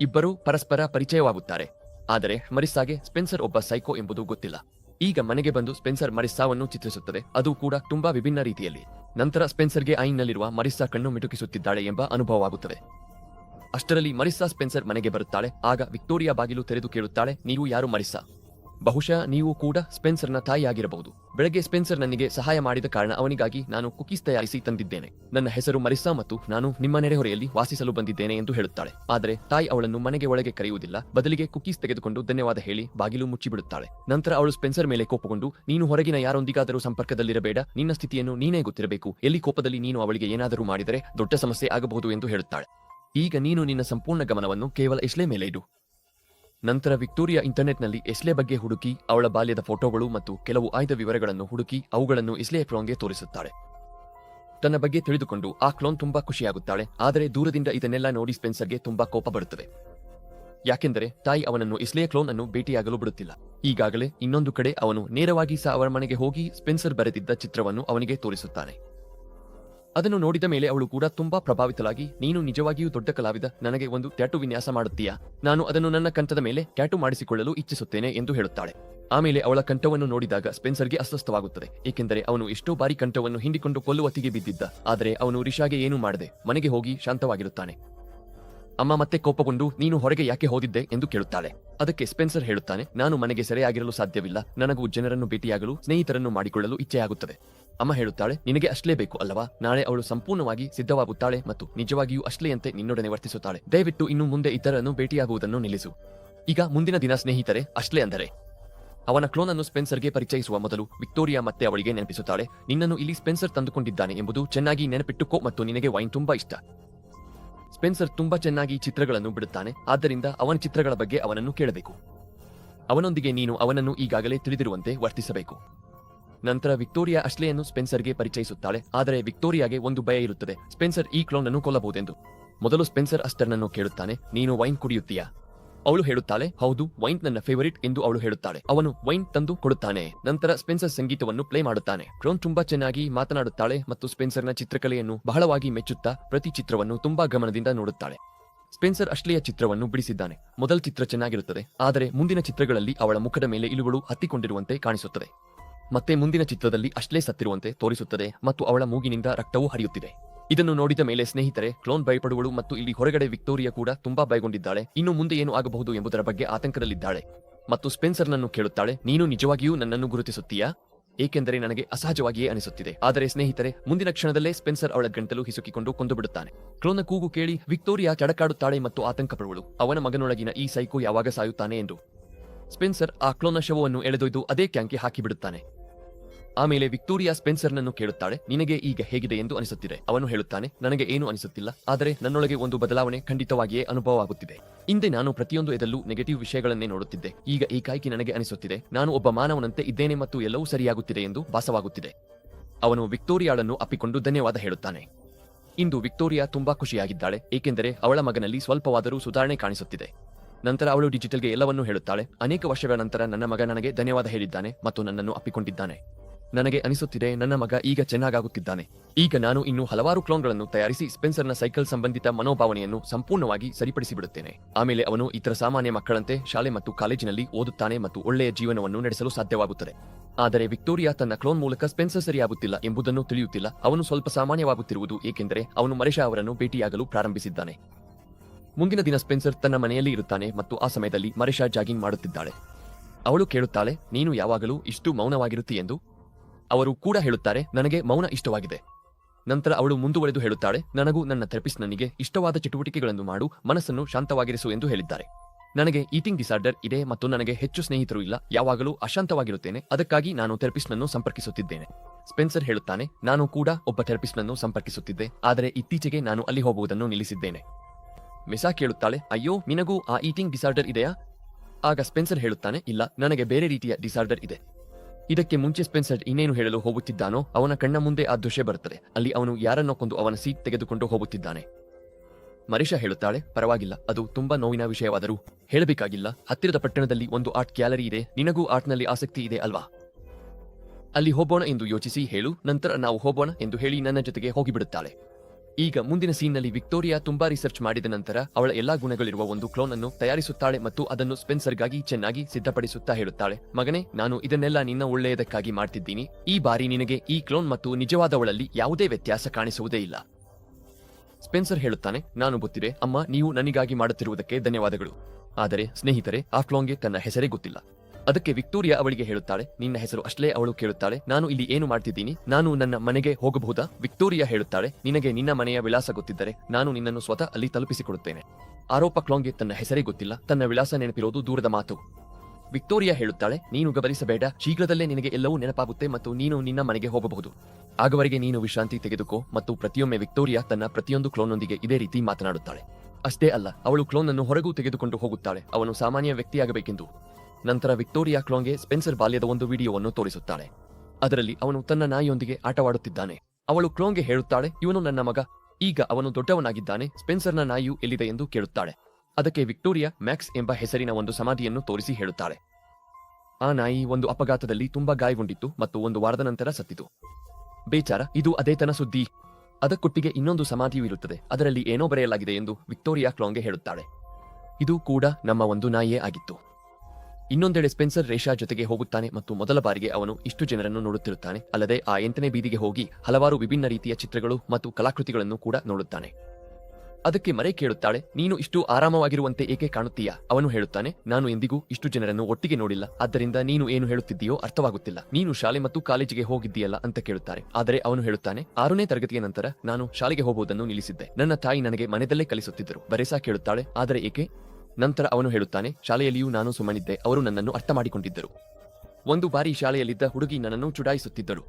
ಇಬ್ಬರೂ ಪರಸ್ಪರ ಪರಿಚಯವಾಗುತ್ತಾರೆ. ಆದರೆ ಮರಿಸ್ಸಾಗೆ ಸ್ಪೆನ್ಸರ್ ಒಬ್ಬ ಸೈಕೋ ಎಂಬುದು ಗೊತ್ತಿಲ್ಲ. ಈಗ ಮನೆಗೆ ಬಂದು ಸ್ಪೆನ್ಸರ್ ಮರಿಸ್ಸಾವನ್ನು ಚಿತ್ರಿಸುತ್ತದೆ. ಅದು ಕೂಡ ತುಂಬಾ ವಿಭಿನ್ನ ರೀತಿಯಲ್ಲಿ. ನಂತರ ಸ್ಪೆನ್ಸರ್ಗೆ ಐನ್ನಲ್ಲಿರುವ ಮರಿಸ್ಸಾ ಕಣ್ಣು ಮಿಟುಕಿಸುತ್ತಿದ್ದಾಳೆ ಎಂಬ ಅನುಭವವಾಗುತ್ತದೆ. ಅಷ್ಟರಲ್ಲಿ ಮರಿಸಾ ಸ್ಪೆನ್ಸರ್ ಮನೆಗೆ ಬರುತ್ತಾಳೆ. ಆಗ ವಿಕ್ಟೋರಿಯಾ ಬಾಗಿಲು ತೆರೆದು ಕೇಳುತ್ತಾಳೆ ನೀವು ಯಾರು ಮರಿಸಾ ಬಹುಶಃ ನೀವು ಕೂಡ ಸ್ಪೆನ್ಸರ್ನ ತಾಯಿಯಾಗಿರಬಹುದು. ಬೆಳಗ್ಗೆ ಸ್ಪೆನ್ಸರ್ ನನಗೆ ಸಹಾಯ ಮಾಡಿದ ಕಾರಣ ಅವನಿಗಾಗಿ ನಾನು ಕುಕೀಸ್ ತಯಾರಿಸಿ ತಂದಿದ್ದೇನೆ. ನನ್ನ ಹೆಸರು ಮರಿಸಾ ಮತ್ತು ನಾನು ನಿಮ್ಮ ನೆರೆಹೊರೆಯಲ್ಲಿ ವಾಸಿಸಲು ಬಂದಿದ್ದೇನೆ ಎಂದು ಹೇಳುತ್ತಾಳೆ. ಆದರೆ ತಾಯಿ ಅವಳನ್ನು ಮನೆಗೆ ಒಳಗೆ ಕರೆಯುವುದಿಲ್ಲ. ಬದಲಿಗೆ ಕುಕೀಸ್ ತೆಗೆದುಕೊಂಡು ಧನ್ಯವಾದ ಹೇಳಿ ಬಾಗಿಲು ಮುಚ್ಚಿಬಿಡುತ್ತಾಳೆ. ನಂತರ ಅವಳು ಸ್ಪೆನ್ಸರ್ ಮೇಲೆ ಕೋಪಗೊಂಡು, ನೀನು ಹೊರಗಿನ ಯಾರೊಂದಿಗಾದರೂ ಸಂಪರ್ಕದಲ್ಲಿರಬೇಡ. ನಿನ್ನ ಸ್ಥಿತಿಯನ್ನು ನೀನೇ ಗೊತ್ತಿರಬೇಕು. ಎಲ್ಲಿ ಕೋಪದಲ್ಲಿ ನೀನು ಅವಳಿಗೆ ಏನಾದರೂ ಮಾಡಿದರೆ ದೊಡ್ಡ ಸಮಸ್ಯೆ ಆಗಬಹುದು ಎಂದು ಹೇಳುತ್ತಾಳೆ. ಈಗ ನೀನು ನಿನ್ನ ಸಂಪೂರ್ಣ ಗಮನವನ್ನು ಕೇವಲ ಎಸ್ಲೆ ಮೇಲೆ ಇಡು. ನಂತರ ವಿಕ್ಟೋರಿಯಾ ಇಂಟರ್ನೆಟ್ನಲ್ಲಿ ಎಸ್ಲೆ ಬಗ್ಗೆ ಹುಡುಕಿ, ಅವಳ ಬಾಲ್ಯದ ಫೋಟೋಗಳು ಮತ್ತು ಕೆಲವು ಆಯ್ದ ವಿವರಗಳನ್ನು ಹುಡುಕಿ, ಅವುಗಳನ್ನು ಇಸ್ಲೆ ಕ್ಲೋನ್ಗೆ ತೋರಿಸುತ್ತಾಳೆ. ತನ್ನ ಬಗ್ಗೆ ತಿಳಿದುಕೊಂಡು ಆ ಕ್ಲೋನ್ ತುಂಬಾ ಖುಷಿಯಾಗುತ್ತಾಳೆ, ಆದರೆ ದೂರದಿಂದ ಇದನ್ನೆಲ್ಲ ನೋಡಿ ಸ್ಪೆನ್ಸರ್ಗೆ ತುಂಬಾ ಕೋಪ ಬರುತ್ತದೆ. ಯಾಕೆಂದರೆ ತಾಯಿ ಅವನನ್ನು ಇಸ್ಲೆ ಕ್ಲೋನ್ ಅನ್ನು ಭೇಟಿಯಾಗಲು ಬಿಡುತ್ತಿಲ್ಲ. ಈಗಾಗಲೇ ಇನ್ನೊಂದು ಕಡೆ ಅವನು ನೇರವಾಗಿ ಸಹ ಅವರ ಮನೆಗೆ ಹೋಗಿ ಸ್ಪೆನ್ಸರ್ ಬರೆದಿದ್ದ ಚಿತ್ರವನ್ನು ಅವನಿಗೆ ತೋರಿಸುತ್ತಾನೆ. ಅದನ್ನು ನೋಡಿದ ಮೇಲೆ ಅವಳು ಕೂಡ ತುಂಬಾ ಪ್ರಭಾವಿತಳಾಗಿ, ನೀನು ನಿಜವಾಗಿಯೂ ದೊಡ್ಡ ಕಲಾವಿದ, ನನಗೆ ಒಂದು ಟ್ಯಾಟು ವಿನ್ಯಾಸ ಮಾಡುತ್ತೀಯಾ? ನಾನು ಅದನ್ನು ನನ್ನ ಕಂಠದ ಮೇಲೆ ಟ್ಯಾಟು ಮಾಡಿಸಿಕೊಳ್ಳಲು ಇಚ್ಛಿಸುತ್ತೇನೆ, ಎಂದು ಹೇಳುತ್ತಾಳೆ. ಆಮೇಲೆ ಅವಳ ಕಂಠವನ್ನು ನೋಡಿದಾಗ ಸ್ಪೆನ್ಸರ್ಗೆ ಅಸ್ವಸ್ಥವಾಗುತ್ತದೆ, ಏಕೆಂದರೆ ಅವನು ಎಷ್ಟೋ ಬಾರಿ ಕಂಠವನ್ನು ಹಿಂಡಿಕೊಂಡು ಕೊಲ್ಲುವ ತಿಗೆ ಬಿದ್ದಿದ್ದ, ಆದರೆ ಅವನು ರಿಷಾಗೆ ಏನೂ ಮಾಡದೆ ಮನೆಗೆ ಹೋಗಿ ಶಾಂತವಾಗಿರುತ್ತಾನೆ. ಅಮ್ಮ ಮತ್ತೆ ಕೋಪಗೊಂಡು, ನೀನು ಹೊರಗೆ ಯಾಕೆ ಹೋದಿದ್ದೆ? ಎಂದು ಕೇಳುತ್ತಾಳೆ. ಅದಕ್ಕೆ ಸ್ಪೆನ್ಸರ್ ಹೇಳುತ್ತಾನೆ, ನಾನು ಮನೆಗೆ ಸೆರೆಯಾಗಿರಲು ಸಾಧ್ಯವಿಲ್ಲ, ನನಗೂ ಜನರನ್ನು ಭೇಟಿಯಾಗಲು, ಸ್ನೇಹಿತರನ್ನು ಮಾಡಿಕೊಳ್ಳಲು ಇಚ್ಛೆಯಾಗುತ್ತದೆ. ಅಮ್ಮ ಹೇಳುತ್ತಾಳೆ, ನಿನಗೆ ಅಷ್ಟಲೇ ಬೇಕು ಅಲ್ಲವಾ? ನಾಳೆ ಅವಳು ಸಂಪೂರ್ಣವಾಗಿ ಸಿದ್ಧವಾಗುತ್ತಾಳೆ ಮತ್ತು ನಿಜವಾಗಿಯೂ ಅಷ್ಟಲೆಯಂತೆ ನಿನ್ನೊಡನೆ ವರ್ತಿಸುತ್ತಾಳೆ. ದಯವಿಟ್ಟು ಇನ್ನು ಮುಂದೆ ಇತರರನ್ನು ಭೇಟಿಯಾಗುವುದನ್ನು ನಿಲ್ಲಿಸು. ಈಗ ಮುಂದಿನ ದಿನ, ಸ್ನೇಹಿತರೆ, ಅಷ್ಟಲೇ ಅಂದರೆ. ಅವನ ಕ್ಲೋನ್ ಅನ್ನು ಸ್ಪೆನ್ಸರ್ಗೆ ಪರಿಚಯಿಸುವ ಮೊದಲು ವಿಕ್ಟೋರಿಯಾ ಮತ್ತೆ ಅವಳಿಗೆ ನೆನಪಿಸುತ್ತಾಳೆ. ನಿನ್ನನ್ನು ಇಲ್ಲಿ ಸ್ಪೆನ್ಸರ್ ತಂದುಕೊಂಡಿದ್ದಾನೆ ಎಂಬುದು ಚೆನ್ನಾಗಿ ನೆನಪಿಟ್ಟುಕೋ ಮತ್ತು ನಿನಗೆ ವೈನ್ ತುಂಬಾ ಇಷ್ಟ. ಸ್ಪೆನ್ಸರ್ ತುಂಬಾ ಚೆನ್ನಾಗಿ ಚಿತ್ರಗಳನ್ನು ಬಿಡುತ್ತಾನೆ, ಆದ್ದರಿಂದ ಅವನ ಚಿತ್ರಗಳ ಬಗ್ಗೆ ಅವನನ್ನು ಕೇಳಬೇಕು. ಅವನೊಂದಿಗೆ ನೀನು ಅವನನ್ನು ಈಗಾಗಲೇ ತಿಳಿದಿರುವಂತೆ ವರ್ತಿಸಬೇಕು. ನಂತರ ವಿಕ್ಟೋರಿಯಾ ಅಶ್ಲೆಯನ್ನು ಸ್ಪೆನ್ಸರ್ಗೆ ಪರಿಚಯಿಸುತ್ತಾಳೆ. ಆದರೆ ವಿಕ್ಟೋರಿಯಾಗೆ ಒಂದು ಭಯ ಇರುತ್ತದೆ. ಸ್ಪೆನ್ಸರ್ ಈ ಕ್ಲೋನ್ ಅನ್ನು ಕೊಲ್ಲಬಹುದೆಂದು. ಮೊದಲು ಸ್ಪೆನ್ಸರ್ ಅಸ್ಟರ್ನನ್ನು ಕೇಳುತ್ತಾನೆ. ನೀನು ವೈನ್ ಕುಡಿಯುತ್ತೀಯಾ? ಅವಳು ಹೇಳುತ್ತಾಳೆ, ಹೌದು, ವೈನ್ ನನ್ನ ಫೇವರಿಟ್ ಎಂದು ಅವಳು ಹೇಳುತ್ತಾಳೆ. ಅವನು ವೈನ್ ತಂದು ಕೊಡುತ್ತಾನೆ. ನಂತರ ಸ್ಪೆನ್ಸರ್ ಸಂಗೀತವನ್ನು ಪ್ಲೇ ಮಾಡುತ್ತಾನೆ. ಕ್ರೋನ್ ತುಂಬಾ ಚೆನ್ನಾಗಿ ಮಾತನಾಡುತ್ತಾಳೆ ಮತ್ತು ಸ್ಪೆನ್ಸರ್ನ ಚಿತ್ರಕಲೆಯನ್ನು ಬಹಳವಾಗಿ ಮೆಚ್ಚುತ್ತಾ ಪ್ರತಿ ಚಿತ್ರವನ್ನು ತುಂಬಾ ಗಮನದಿಂದ ನೋಡುತ್ತಾಳೆ. ಸ್ಪೆನ್ಸರ್ ಅಶ್ಲೆಯ ಚಿತ್ರವನ್ನು ಬಿಡಿಸಿದ್ದಾನೆ. ಮೊದಲ ಚಿತ್ರ ಚೆನ್ನಾಗಿರುತ್ತದೆ, ಆದರೆ ಮುಂದಿನ ಚಿತ್ರಗಳಲ್ಲಿ ಅವಳ ಮುಖದ ಮೇಲೆ ಇಲುಗಳು ಹತ್ತಿಕೊಂಡಿರುವಂತೆ ಕಾಣಿಸುತ್ತದೆ. ಮತ್ತೆ ಮುಂದಿನ ಚಿತ್ರದಲ್ಲಿ ಅಷ್ಟೇ ಸತ್ತಿರುವಂತೆ ತೋರಿಸುತ್ತದೆ ಮತ್ತು ಅವಳ ಮೂಗಿನಿಂದ ರಕ್ತವೂ ಹರಿಯುತ್ತಿದೆ. ಇದನ್ನು ನೋಡಿದ ಮೇಲೆ ಸ್ನೇಹಿತರೆ, ಕ್ಲೋನ್ ಭಯಪಡುವಳು ಮತ್ತು ಇಲ್ಲಿ ಹೊರಗಡೆ ವಿಕ್ಟೋರಿಯಾ ಕೂಡ ತುಂಬಾ ಭಯಗೊಂಡಿದ್ದಾಳೆ. ಇನ್ನು ಮುಂದೆ ಏನು ಆಗಬಹುದು ಎಂಬುದರ ಬಗ್ಗೆ ಆತಂಕದಲ್ಲಿದ್ದಾಳೆ. ಮತ್ತು ಸ್ಪೆನ್ಸರ್ನನ್ನು ಕೇಳುತ್ತಾಳೆ, ನೀನು ನಿಜವಾಗಿಯೂ ನನ್ನನ್ನು ಗುರುತಿಸುತ್ತೀಯಾ? ಏಕೆಂದರೆ ನನಗೆ ಅಸಹಜವಾಗಿಯೇ ಅನಿಸುತ್ತಿದೆ. ಆದರೆ ಸ್ನೇಹಿತರೆ, ಮುಂದಿನ ಕ್ಷಣದಲ್ಲೇ ಸ್ಪೆನ್ಸರ್ ಅವಳ ಗಂಟಲು ಹಿಸುಕಿಕೊಂಡು ಕೊಂದುಬಿಡುತ್ತಾನೆ. ಕ್ಲೋನ ಕೂಗು ಕೇಳಿ ವಿಕ್ಟೋರಿಯಾ ಚಡಕಾಡುತ್ತಾಳೆ ಮತ್ತು ಆತಂಕಪಡುವಳು. ಅವನ ಮಗನೊಳಗಿನ ಈ ಸೈಕೋ ಯಾವಾಗ ಸಾಯುತ್ತಾನೆ ಎಂದು. ಸ್ಪೆನ್ಸರ್ ಆ ಕ್ಲೋನ ಶವವನ್ನು ಎಳೆದೊಯ್ದು ಅದೇ ಕ್ಯಾಂಕೆ ಹಾಕಿಬಿಡುತ್ತಾನೆ. ಆಮೇಲೆ ವಿಕ್ಟೋರಿಯಾ ಸ್ಪೆನ್ಸರ್ನನ್ನು ಕೇಳುತ್ತಾಳೆ, ನಿನಗೆ ಈಗ ಹೇಗಿದೆ ಎಂದು ಅನಿಸುತ್ತಿದೆ. ಅವನು ಹೇಳುತ್ತಾನೆ, ನನಗೆ ಏನು ಅನಿಸುತ್ತಿಲ್ಲ, ಆದರೆ ನನ್ನೊಳಗೆ ಒಂದು ಬದಲಾವಣೆ ಖಂಡಿತವಾಗಿಯೇ ಅನುಭವವಾಗುತ್ತಿದೆ ಹಿಂದೆ ನಾನು ಪ್ರತಿಯೊಂದು ಎದಲ್ಲೂ ನೆಗೆಟಿವ್ ವಿಷಯಗಳನ್ನೇ ನೋಡುತ್ತಿದ್ದೆ. ಈಗ ಏಕಾಏಕಿ ನನಗೆ ಅನಿಸುತ್ತಿದೆ, ನಾನು ಒಬ್ಬ ಮಾನವನಂತೆ ಇದ್ದೇನೆ ಮತ್ತು ಎಲ್ಲವೂ ಸರಿಯಾಗುತ್ತಿದೆ ಎಂದು ಭಾಸವಾಗುತ್ತಿದೆ. ಅವನು ವಿಕ್ಟೋರಿಯಾಳನ್ನು ಅಪ್ಪಿಕೊಂಡು ಧನ್ಯವಾದ ಹೇಳುತ್ತಾನೆ. ಇಂದು ವಿಕ್ಟೋರಿಯಾ ತುಂಬಾ ಖುಷಿಯಾಗಿದ್ದಾಳೆ, ಏಕೆಂದರೆ ಅವಳ ಮಗನಲ್ಲಿ ಸ್ವಲ್ಪವಾದರೂ ಸುಧಾರಣೆ ಕಾಣಿಸುತ್ತಿದೆ. ನಂತರ ಅವಳು ಡಿಜಿಟಲ್ಗೆ ಎಲ್ಲವನ್ನೂ ಹೇಳುತ್ತಾಳೆ. ಅನೇಕ ವರ್ಷಗಳ ನಂತರ ನನ್ನ ಮಗ ನನಗೆ ಧನ್ಯವಾದ ಹೇಳಿದ್ದಾನೆ ಮತ್ತು ನನ್ನನ್ನು ಅಪ್ಪಿಕೊಂಡಿದ್ದಾನೆ. ನನಗೆ ಅನಿಸುತ್ತಿದೆ ನನ್ನ ಮಗ ಈಗ ಚೆನ್ನಾಗಾಗುತ್ತಿದ್ದಾನೆ. ಈಗ ನಾನು ಇನ್ನು ಹಲವಾರು ಕ್ಲೋನ್ಗಳನ್ನು ತಯಾರಿಸಿ ಸ್ಪೆನ್ಸರ್ನ ಸೈಕಲ್ ಸಂಬಂಧಿತ ಮನೋಭಾವನೆಯನ್ನು ಸಂಪೂರ್ಣವಾಗಿ ಸರಿಪಡಿಸಿಬಿಡುತ್ತೇನೆ. ಆಮೇಲೆ ಅವನು ಇತರ ಸಾಮಾನ್ಯ ಮಕ್ಕಳಂತೆ ಶಾಲೆ ಮತ್ತು ಕಾಲೇಜಿನಲ್ಲಿ ಓದುತ್ತಾನೆ ಮತ್ತು ಒಳ್ಳೆಯ ಜೀವನವನ್ನು ನಡೆಸಲು ಸಾಧ್ಯವಾಗುತ್ತದೆ. ಆದರೆ ವಿಕ್ಟೋರಿಯಾ ತನ್ನ ಕ್ಲೋನ್ ಮೂಲಕ ಸ್ಪೆನ್ಸರ್ ಸರಿಯಾಗುತ್ತಿಲ್ಲ ಎಂಬುದನ್ನು ತಿಳಿಯುತ್ತಿಲ್ಲ. ಅವನು ಸ್ವಲ್ಪ ಸಾಮಾನ್ಯವಾಗುತ್ತಿರುವುದು ಏಕೆಂದರೆ ಅವನು ಮರೇಶಾ ಅವರನ್ನು ಭೇಟಿಯಾಗಲು ಪ್ರಾರಂಭಿಸಿದ್ದಾನೆ. ಮುಂದಿನ ದಿನ ಸ್ಪೆನ್ಸರ್ ತನ್ನ ಮನೆಯಲ್ಲಿ ಇರುತ್ತಾನೆ ಮತ್ತು ಆ ಸಮಯದಲ್ಲಿ ಮರೇಶಾ ಜಾಗಿಂಗ್ ಮಾಡುತ್ತಿದ್ದಾಳೆ. ಅವಳು ಕೇಳುತ್ತಾಳೆ, ನೀನು ಯಾವಾಗಲೂ ಇಷ್ಟು ಮೌನವಾಗಿರುತ್ತಿ ಎಂದು ಅವರು ಕೂಡ ಹೇಳುತ್ತಾರೆ, ನನಗೆ ಮೌನ ಇಷ್ಟವಾಗಿದೆ. ನಂತರ ಅವಳು ಮುಂದುವರೆದು ಹೇಳುತ್ತಾಳೆ, ನನಗೂ ನನ್ನ ಥೆರಪಿಸ್ಟ್ ನನಗೆ ಇಷ್ಟವಾದ ಚಟುವಟಿಕೆಗಳನ್ನು ಮಾಡು, ಮನಸ್ಸನ್ನು ಶಾಂತವಾಗಿರಿಸು ಎಂದು ಹೇಳಿದ್ದಾರೆ. ನನಗೆ ಈಟಿಂಗ್ ಡಿಸಾರ್ಡರ್ ಇದೆ ಮತ್ತು ನನಗೆ ಹೆಚ್ಚು ಸ್ನೇಹಿತರು ಇಲ್ಲ, ಯಾವಾಗಲೂ ಅಶಾಂತವಾಗಿರುತ್ತೇನೆ, ಅದಕ್ಕಾಗಿ ನಾನು ಥೆರಪಿಸ್ಟ್ನನ್ನು ಸಂಪರ್ಕಿಸುತ್ತಿದ್ದೇನೆ. ಸ್ಪೆನ್ಸರ್ ಹೇಳುತ್ತಾನೆ, ನಾನು ಕೂಡ ಒಬ್ಬ ಥೆರಪಿಸ್ಟ್ನನ್ನು ಸಂಪರ್ಕಿಸುತ್ತಿದ್ದೆ, ಆದರೆ ಇತ್ತೀಚೆಗೆ ನಾನು ಅಲ್ಲಿ ಹೋಗುವುದನ್ನು ನಿಲ್ಲಿಸಿದ್ದೇನೆ. ಮೆಸಾ ಕೇಳುತ್ತಾಳೆ, ಅಯ್ಯೋ, ನಿನಗೂ ಆ ಈಟಿಂಗ್ ಡಿಸಾರ್ಡರ್ ಇದೆಯಾ? ಆಗ ಸ್ಪೆನ್ಸರ್ ಹೇಳುತ್ತಾನೆ, ಇಲ್ಲ, ನನಗೆ ಬೇರೆ ರೀತಿಯ ಡಿಸಾರ್ಡರ್ ಇದೆ. ಇದಕ್ಕೆ ಮುಂಚೆ ಸ್ಪೆನ್ಸರ್ ಇನ್ನೇನು ಹೇಳಲು ಹೋಗುತ್ತಿದ್ದಾನೋ ಅವನ ಕಣ್ಣ ಮುಂದೆ ಆ ದೃಶ್ಯ ಬರುತ್ತದೆ. ಅಲ್ಲಿ ಅವನು ಯಾರನ್ನೋ ಕೊಂದು ಅವನ ಸೀಟ್ ತೆಗೆದುಕೊಂಡು ಹೋಗುತ್ತಿದ್ದಾನೆ. ಮರೀಷಾ ಹೇಳುತ್ತಾಳೆ, ಪರವಾಗಿಲ್ಲ, ಅದು ತುಂಬಾ ನೋವಿನ ವಿಷಯವಾದರೂ ಹೇಳಬೇಕಾಗಿಲ್ಲ. ಹತ್ತಿರದ ಪಟ್ಟಣದಲ್ಲಿ ಒಂದು ಆರ್ಟ್ ಗ್ಯಾಲರಿ ಇದೆ, ನಿನಗೂ ಆರ್ಟ್ನಲ್ಲಿ ಆಸಕ್ತಿ ಇದೆ ಅಲ್ವಾ? ಅಲ್ಲಿ ಹೋಗೋಣ ಎಂದು ಯೋಚಿಸಿ ಹೇಳು, ನಂತರ ನಾವು ಹೋಗೋಣ ಎಂದು ಹೇಳಿ ನನ್ನ ಜೊತೆಗೆ ಹೋಗಿಬಿಡುತ್ತಾಳೆ. ಈಗ ಮುಂದಿನ ಸೀನ್ನಲ್ಲಿ ವಿಕ್ಟೋರಿಯಾ ತುಂಬಾ ರಿಸರ್ಚ್ ಮಾಡಿದ ನಂತರ ಅವಳ ಎಲ್ಲಾ ಗುಣಗಳಿರುವ ಒಂದು ಕ್ಲೋನ್ ಅನ್ನು ತಯಾರಿಸುತ್ತಾಳೆ ಮತ್ತು ಅದನ್ನು ಸ್ಪೆನ್ಸರ್ಗಾಗಿ ಚೆನ್ನಾಗಿ ಸಿದ್ಧಪಡಿಸುತ್ತಾ ಹೇಳುತ್ತಾಳೆ. ಮಗನೇ, ನಾನು ಇದನ್ನೆಲ್ಲ ನಿನ್ನ ಒಳ್ಳೆಯದಕ್ಕಾಗಿ ಮಾಡ್ತಿದ್ದೀನಿ. ಈ ಬಾರಿ ನಿನಗೆ ಈ ಕ್ಲೋನ್ ಮತ್ತು ನಿಜವಾದವಳಲ್ಲಿ ಯಾವುದೇ ವ್ಯತ್ಯಾಸ ಕಾಣಿಸುವುದೇ ಇಲ್ಲ. ಸ್ಪೆನ್ಸರ್ ಹೇಳುತ್ತಾನೆ, ನಾನು ಗೊತ್ತಿದೆ. ಅಮ್ಮ, ನೀವು ನನಗಾಗಿ ಮಾಡುತ್ತಿರುವುದಕ್ಕೆ ಧನ್ಯವಾದಗಳು. ಆದರೆ, ಸ್ನೇಹಿತರೆ ಆ ಕ್ಲೋನ್ಗೆ ತನ್ನ ಹೆಸರೇ ಗೊತ್ತಿಲ್ಲ. ಅದಕ್ಕೆ ವಿಕ್ಟೋರಿಯಾ ಅವಳಿಗೆ ಹೇಳುತ್ತಾಳೆ, ನಿನ್ನ ಹೆಸರು ಅಷ್ಟಲೇ ಅವಳು ಕೇಳುತ್ತಾಳೆ, ನಾನು ಇಲ್ಲಿ ಏನು ಮಾಡ್ತಿದ್ದೀನಿ? ನಾನು ನನ್ನ ಮನೆಗೆ ಹೋಗಬಹುದಾ? ವಿಕ್ಟೋರಿಯಾ ಹೇಳುತ್ತಾಳೆ, ನಿನಗೆ ನಿನ್ನ ಮನೆಯ ವಿಳಾಸ ಗೊತ್ತಿದ್ದರೆ ನಾನು ನಿನ್ನನ್ನು ಸ್ವತಃ ಅಲ್ಲಿ ತಲುಪಿಸಿಕೊಡುತ್ತೇನೆ. ಆರೋಪ ಕ್ಲಾಂಗ್ಗೆ ತನ್ನ ಹೆಸರೇ ಗೊತ್ತಿಲ್ಲ, ತನ್ನ ವಿಳಾಸ ನೆನಪಿರೋದು ದೂರದ ಮಾತು. ವಿಕ್ಟೋರಿಯಾ ಹೇಳುತ್ತಾಳೆ, ನೀನು ಗಬರಿಸಬೇಡ ಶೀಘ್ರದಲ್ಲೇ ನಿನಗೆ ಎಲ್ಲವೂ ನೆನಪಾಗುತ್ತೆ ಮತ್ತು ನೀನು ನಿನ್ನ ಮನೆಗೆ ಹೋಗಬಹುದು. ಆಗವರೆಗೆ ನೀನು ವಿಶ್ರಾಂತಿ ತೆಗೆದುಕೋ ಮತ್ತು ಪ್ರತಿಯೊಮ್ಮೆ ವಿಕ್ಟೋರಿಯಾ ತನ್ನ ಪ್ರತಿಯೊಂದು ಕ್ಲೋನ್ನೊಂದಿಗೆ ಇದೇ ರೀತಿ ಮಾತನಾಡುತ್ತಾಳೆ. ಅಷ್ಟೇ ಅಲ್ಲ, ಅವಳು ಕ್ಲೋನ್ ಅನ್ನು ಹೊರಗೂ ತೆಗೆದುಕೊಂಡು ಹೋಗುತ್ತಾಳೆ, ಅವನು ಸಾಮಾನ್ಯ ವ್ಯಕ್ತಿಯಾಗಬೇಕೆಂದು. ನಂತರ ವಿಕ್ಟೋರಿಯಾ ಕ್ಲಾಂಗ್ಗೆ ಸ್ಪೆನ್ಸರ್ ಬಾಲ್ಯದ ಒಂದು ವಿಡಿಯೋವನ್ನು ತೋರಿಸುತ್ತಾಳೆ. ಅದರಲ್ಲಿ ಅವನು ತನ್ನ ನಾಯಿಯೊಂದಿಗೆ ಆಟವಾಡುತ್ತಿದ್ದಾನೆ. ಅವಳು ಕ್ಲೋಂಗ್ಗೆ ಹೇಳುತ್ತಾಳೆ, ಇವನು ನನ್ನ ಮಗ. ಈಗ ಅವನು ದೊಡ್ಡವನಾಗಿದ್ದಾನೆ, ಸ್ಪೆನ್ಸರ್ನ ನಾಯಿಯು ಎಲ್ಲಿದೆ ಎಂದು ಕೇಳುತ್ತಾಳೆ. ಅದಕ್ಕೆ ವಿಕ್ಟೋರಿಯಾ ಮ್ಯಾಕ್ಸ್ ಎಂಬ ಹೆಸರಿನ ಒಂದು ಸಮಾಧಿಯನ್ನು ತೋರಿಸಿ ಹೇಳುತ್ತಾಳೆ. ಆ ನಾಯಿ ಒಂದು ಅಪಘಾತದಲ್ಲಿ ತುಂಬಾ ಗಾಯಗೊಂಡಿತ್ತು ಮತ್ತು ಒಂದು ವಾರದ ನಂತರ ಸತ್ತಿತು. ಬೇಚಾರ ಇದು ಅದೇ ತನ ಸುದ್ದಿ. ಅದಕ್ಕೊಟ್ಟಿಗೆ ಇನ್ನೊಂದು ಸಮಾಧಿಯೂ ಇರುತ್ತದೆ, ಅದರಲ್ಲಿ ಏನೋ ಬರೆಯಲಾಗಿದೆ ಎಂದು ವಿಕ್ಟೋರಿಯಾ ಕ್ಲೋಂಗೆ ಹೇಳುತ್ತಾಳೆ. ಇದು ಕೂಡ ನಮ್ಮ ಒಂದು ನಾಯಿಯೇ ಆಗಿತ್ತು. ಇನ್ನೊಂದೆಡೆ ಸ್ಪೆನ್ಸರ್ ರೇಷಾ ಜೊತೆಗೆ ಹೋಗುತ್ತಾನೆ ಮತ್ತು ಮೊದಲ ಬಾರಿಗೆ ಅವನು ಇಷ್ಟು ಜನರನ್ನು ನೋಡುತ್ತಿರುತ್ತಾನೆ. ಅಲ್ಲದೆ ಆ ಎಂಟನೇ ಬೀದಿಗೆ ಹೋಗಿ ಹಲವಾರು ವಿಭಿನ್ನ ರೀತಿಯ ಚಿತ್ರಗಳು ಮತ್ತು ಕಲಾಕೃತಿಗಳನ್ನು ಕೂಡ ನೋಡುತ್ತಾನೆ. ಅದಕ್ಕೆ ಮರೆ ಕೇಳುತ್ತಾಳೆ, ನೀನು ಇಷ್ಟು ಆರಾಮವಾಗಿರುವಂತೆ ಏಕೆ ಕಾಣುತ್ತೀಯಾ? ಅವನು ಹೇಳುತ್ತಾನೆ, ನಾನು ಎಂದಿಗೂ ಇಷ್ಟು ಜನರನ್ನು ಒಟ್ಟಿಗೆ ನೋಡಿಲ್ಲ. ಆದ್ದರಿಂದ ನೀನು ಏನು ಹೇಳುತ್ತಿದ್ದೀಯೋ ಅರ್ಥವಾಗುತ್ತಿಲ್ಲ. ನೀನು ಶಾಲೆ ಮತ್ತು ಕಾಲೇಜಿಗೆ ಹೋಗಿದ್ದೀಯಲ್ಲ ಅಂತ ಕೇಳುತ್ತಾರೆ. ಆದರೆ ಅವನು ಹೇಳುತ್ತಾನೆ, ಆರನೇ ತರಗತಿಯ ನಂತರ ನಾನು ಶಾಲೆಗೆ ಹೋಗುವುದನ್ನು ನಿಲ್ಲಿಸಿದ್ದೆ. ನನ್ನ ತಾಯಿ ನನಗೆ ಮನೆಯಲ್ಲೇ ಕಲಿಸುತ್ತಿದ್ದರು. ಬರೆಸಾ ಕೇಳುತ್ತಾಳೆ, ಆದರೆ ಏಕೆ? ನಂತರ ಅವನು ಹೇಳುತ್ತಾನೆ, ಶಾಲೆಯಲ್ಲಿಯೂ ನಾನು ಸುಮ್ಮನಿದ್ದೆ. ಅವರು ನನ್ನನ್ನು ಅರ್ಥ ಮಾಡಿಕೊಂಡಿದ್ದರು ಒಂದು ಬಾರಿ ಶಾಲೆಯಲ್ಲಿದ್ದ ಹುಡುಗಿ ನನ್ನನ್ನು ಚುಡಾಯಿಸುತ್ತಿದ್ದಳು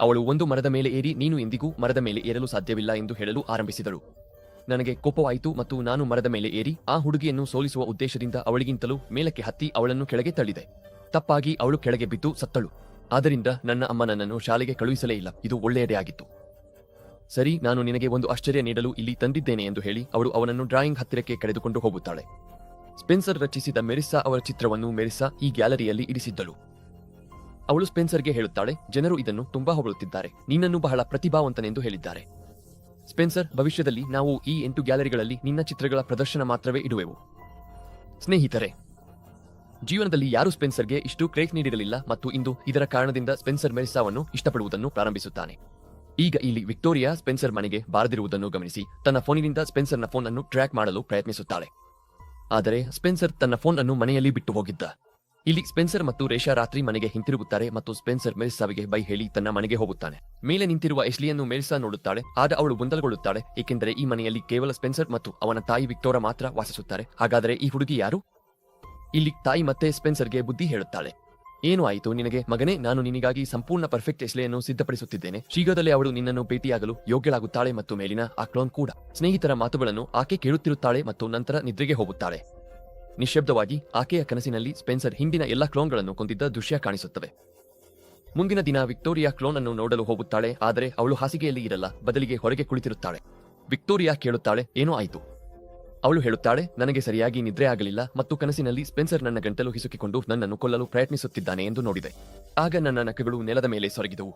ಅವಳು ಒಂದು ಮರದ ಮೇಲೆ ಏರಿ ನೀನು ಎಂದಿಗೂ ಮರದ ಮೇಲೆ ಏರಲು ಸಾಧ್ಯವಿಲ್ಲ ಎಂದು ಹೇಳಲು ಆರಂಭಿಸಿದಳು ನನಗೆ ಕೋಪವಾಯಿತು ಮತ್ತು ನಾನು ಮರದ ಮೇಲೆ ಏರಿ ಆ ಹುಡುಗಿಯನ್ನು ಸೋಲಿಸುವ ಉದ್ದೇಶದಿಂದ ಅವಳಿಗಿಂತಲೂ ಮೇಲಕ್ಕೆ ಹತ್ತಿ ಅವಳನ್ನು ಕೆಳಗೆ ತಳ್ಳಿದೆ. ತಪ್ಪಾಗಿ ಅವಳು ಕೆಳಗೆ ಬಿದ್ದು ಸತ್ತಳು. ಆದ್ದರಿಂದ ನನ್ನ ಅಮ್ಮ ನನ್ನನ್ನು ಶಾಲೆಗೆ ಕಳುಹಿಸಲೇ ಇಲ್ಲ. ಇದು ಒಳ್ಳೆಯದೇ ಆಗಿತ್ತು. ಸರಿ, ನಾನು ನಿನಗೆ ಒಂದು ಆಶ್ಚರ್ಯ ನೀಡಲು ಇಲ್ಲಿ ತಂದಿದ್ದೇನೆ ಎಂದು ಹೇಳಿ ಅವಳು ಅವನನ್ನು ಡ್ರಾಯಿಂಗ್ ಹತ್ತಿರಕ್ಕೆ ಕರೆದುಕೊಂಡು ಹೋಗುತ್ತಾಳೆ. ಸ್ಪೆನ್ಸರ್ ರಚಿಸಿದ ಮೆರಿಸಾ ಅವರ ಚಿತ್ರವನ್ನು ಮೆರಿಸಾ ಈ ಗ್ಯಾಲರಿಯಲ್ಲಿ ಇರಿಸಿದ್ದಳು. ಅವಳು ಸ್ಪೆನ್ಸರ್ಗೆ ಹೇಳುತ್ತಾಳೆ, ಜನರು ಇದನ್ನು ತುಂಬಾ ಹೊಗಳುತ್ತಿದ್ದಾರೆ. ನಿನ್ನನ್ನು ಬಹಳ ಪ್ರತಿಭಾವಂತನೆಂದು ಹೇಳಿದ್ದಾರೆ. ಸ್ಪೆನ್ಸರ್, ಭವಿಷ್ಯದಲ್ಲಿ ನಾವು ಈ ಎಂಟು ಗ್ಯಾಲರಿಗಳಲ್ಲಿ ನಿನ್ನ ಚಿತ್ರಗಳ ಪ್ರದರ್ಶನ ಮಾತ್ರವೇ ಇಡುವೆವು. ಸ್ನೇಹಿತರೆ, ಜೀವನದಲ್ಲಿ ಯಾರು ಸ್ಪೆನ್ಸರ್ಗೆ ಇಷ್ಟು ಕ್ರೇಕ್ ನೀಡಿರಲಿಲ್ಲ ಮತ್ತು ಇಂದು ಇದರ ಕಾರಣದಿಂದ ಸ್ಪೆನ್ಸರ್ ಮೆರಿಸಾವನ್ನು ಇಷ್ಟಪಡುವುದನ್ನು ಪ್ರಾರಂಭಿಸುತ್ತಾನೆ. ಈಗ ಇಲ್ಲಿ ವಿಕ್ಟೋರಿಯಾ ಸ್ಪೆನ್ಸರ್ ಮನೆಗೆ ಬಾರದಿರುವುದನ್ನು ಗಮನಿಸಿ, ತನ್ನ ಫೋನಿನಿಂದ ಸ್ಪೆನ್ಸರ್ನ ಫೋನ್ ಅನ್ನು ಟ್ರ್ಯಾಕ್ ಮಾಡಲು ಪ್ರಯತ್ನಿಸುತ್ತಾಳೆ. ಆದರೆ ಸ್ಪೆನ್ಸರ್ ತನ್ನ ಫೋನ್ ಅನ್ನು ಮನೆಯಲ್ಲಿ ಬಿಟ್ಟು ಹೋಗಿದ್ದ. ಇಲ್ಲಿ ಸ್ಪೆನ್ಸರ್ ಮತ್ತು ರೇಷಾ ರಾತ್ರಿ ಮನೆಗೆ ಹಿಂತಿರುಗುತ್ತಾರೆ ಮತ್ತು ಸ್ಪೆನ್ಸರ್ ಮೆಲ್ಸಾವಿಗೆ ಬೈ ಹೇಳಿ ತನ್ನ ಮನೆಗೆ ಹೋಗುತ್ತಾನೆ. ಮೇಲೆ ನಿಂತಿರುವ ಎಸ್ಲಿಯನ್ನು ಮೆಲ್ಸಾ ನೋಡುತ್ತಾಳೆ, ಆಗ ಅವಳು ಗೊಂದಲಗೊಳ್ಳುತ್ತಾಳೆ, ಏಕೆಂದರೆ ಈ ಮನೆಯಲ್ಲಿ ಕೇವಲ ಸ್ಪೆನ್ಸರ್ ಮತ್ತು ಅವನ ತಾಯಿ ವಿಕ್ಟೋರಾ ಮಾತ್ರ ವಾಸಿಸುತ್ತಾರೆ. ಹಾಗಾದರೆ ಈ ಹುಡುಗಿ ಯಾರು? ಇಲ್ಲಿ ತಾಯಿ ಮತ್ತೆ ಸ್ಪೆನ್ಸರ್ಗೆ ಬುದ್ಧಿ ಹೇಳುತ್ತಾಳೆ. ಏನು ಆಯಿತು ನಿನಗೆ? ಮಗನೇ, ನಾನು ನಿನಗಾಗಿ ಸಂಪೂರ್ಣ ಪರ್ಫೆಕ್ಟ್ ಎಸ್ಲೆಯನ್ನು ಸಿದ್ಧಪಡಿಸುತ್ತಿದ್ದೇನೆ. ಶೀಘ್ರದಲ್ಲೇ ಅವಳು ನಿನ್ನನ್ನು ಭೇಟಿಯಾಗಲು ಯೋಗ್ಯಳಾಗುತ್ತಾಳೆ ಮತ್ತು ಮೇಲಿನ ಆ ಕ್ಲೋನ್ ಕೂಡ. ಸ್ನೇಹಿತರ ಮಾತುಗಳನ್ನು ಆಕೆ ಕೇಳುತ್ತಿರುತ್ತಾಳೆ ಮತ್ತು ನಂತರ ನಿದ್ರೆಗೆ ಹೋಗುತ್ತಾಳೆ. ನಿಶ್ಶಬ್ದವಾಗಿ ಆಕೆಯ ಕನಸಿನಲ್ಲಿ ಸ್ಪೆನ್ಸರ್ ಹಿಂದಿನ ಎಲ್ಲ ಕ್ಲೋನ್ಗಳನ್ನು ಕೊಂದಿದ್ದ ದೃಶ್ಯ ಕಾಣಿಸುತ್ತವೆ ಮುಂದಿನ ದಿನ ವಿಕ್ಟೋರಿಯಾ ಕ್ಲೋನ್ ಅನ್ನು ನೋಡಲು ಹೋಗುತ್ತಾಳೆ, ಆದರೆ ಅವಳು ಹಾಸಿಗೆಯಲ್ಲಿ ಇರಲ್ಲ, ಬದಲಿಗೆ ಹೊರಗೆ ಕುಳಿತಿರುತ್ತಾಳೆ. ವಿಕ್ಟೋರಿಯಾ ಕೇಳುತ್ತಾಳೆ, ಏನೋ ಆಯಿತು? ಅವಳು ಹೇಳುತ್ತಾಳೆ, ನನಗೆ ಸರಿಯಾಗಿ ನಿದ್ರೆ ಆಗಲಿಲ್ಲ ಮತ್ತು ಕನಸಿನಲ್ಲಿ ಸ್ಪೆನ್ಸರ್ ನನ್ನ ಗಂಟಲು ಹಿಸುಕಿಕೊಂಡು ನನ್ನನ್ನು ಕೊಲ್ಲಲು ಪ್ರಯತ್ನಿಸುತ್ತಿದ್ದಾನೆ ಎಂದು ನೋಡಿದೆ. ಆಗ ನನ್ನ ನಕಗಳು ನೆಲದ ಮೇಲೆ ಸೊರಗಿದವು.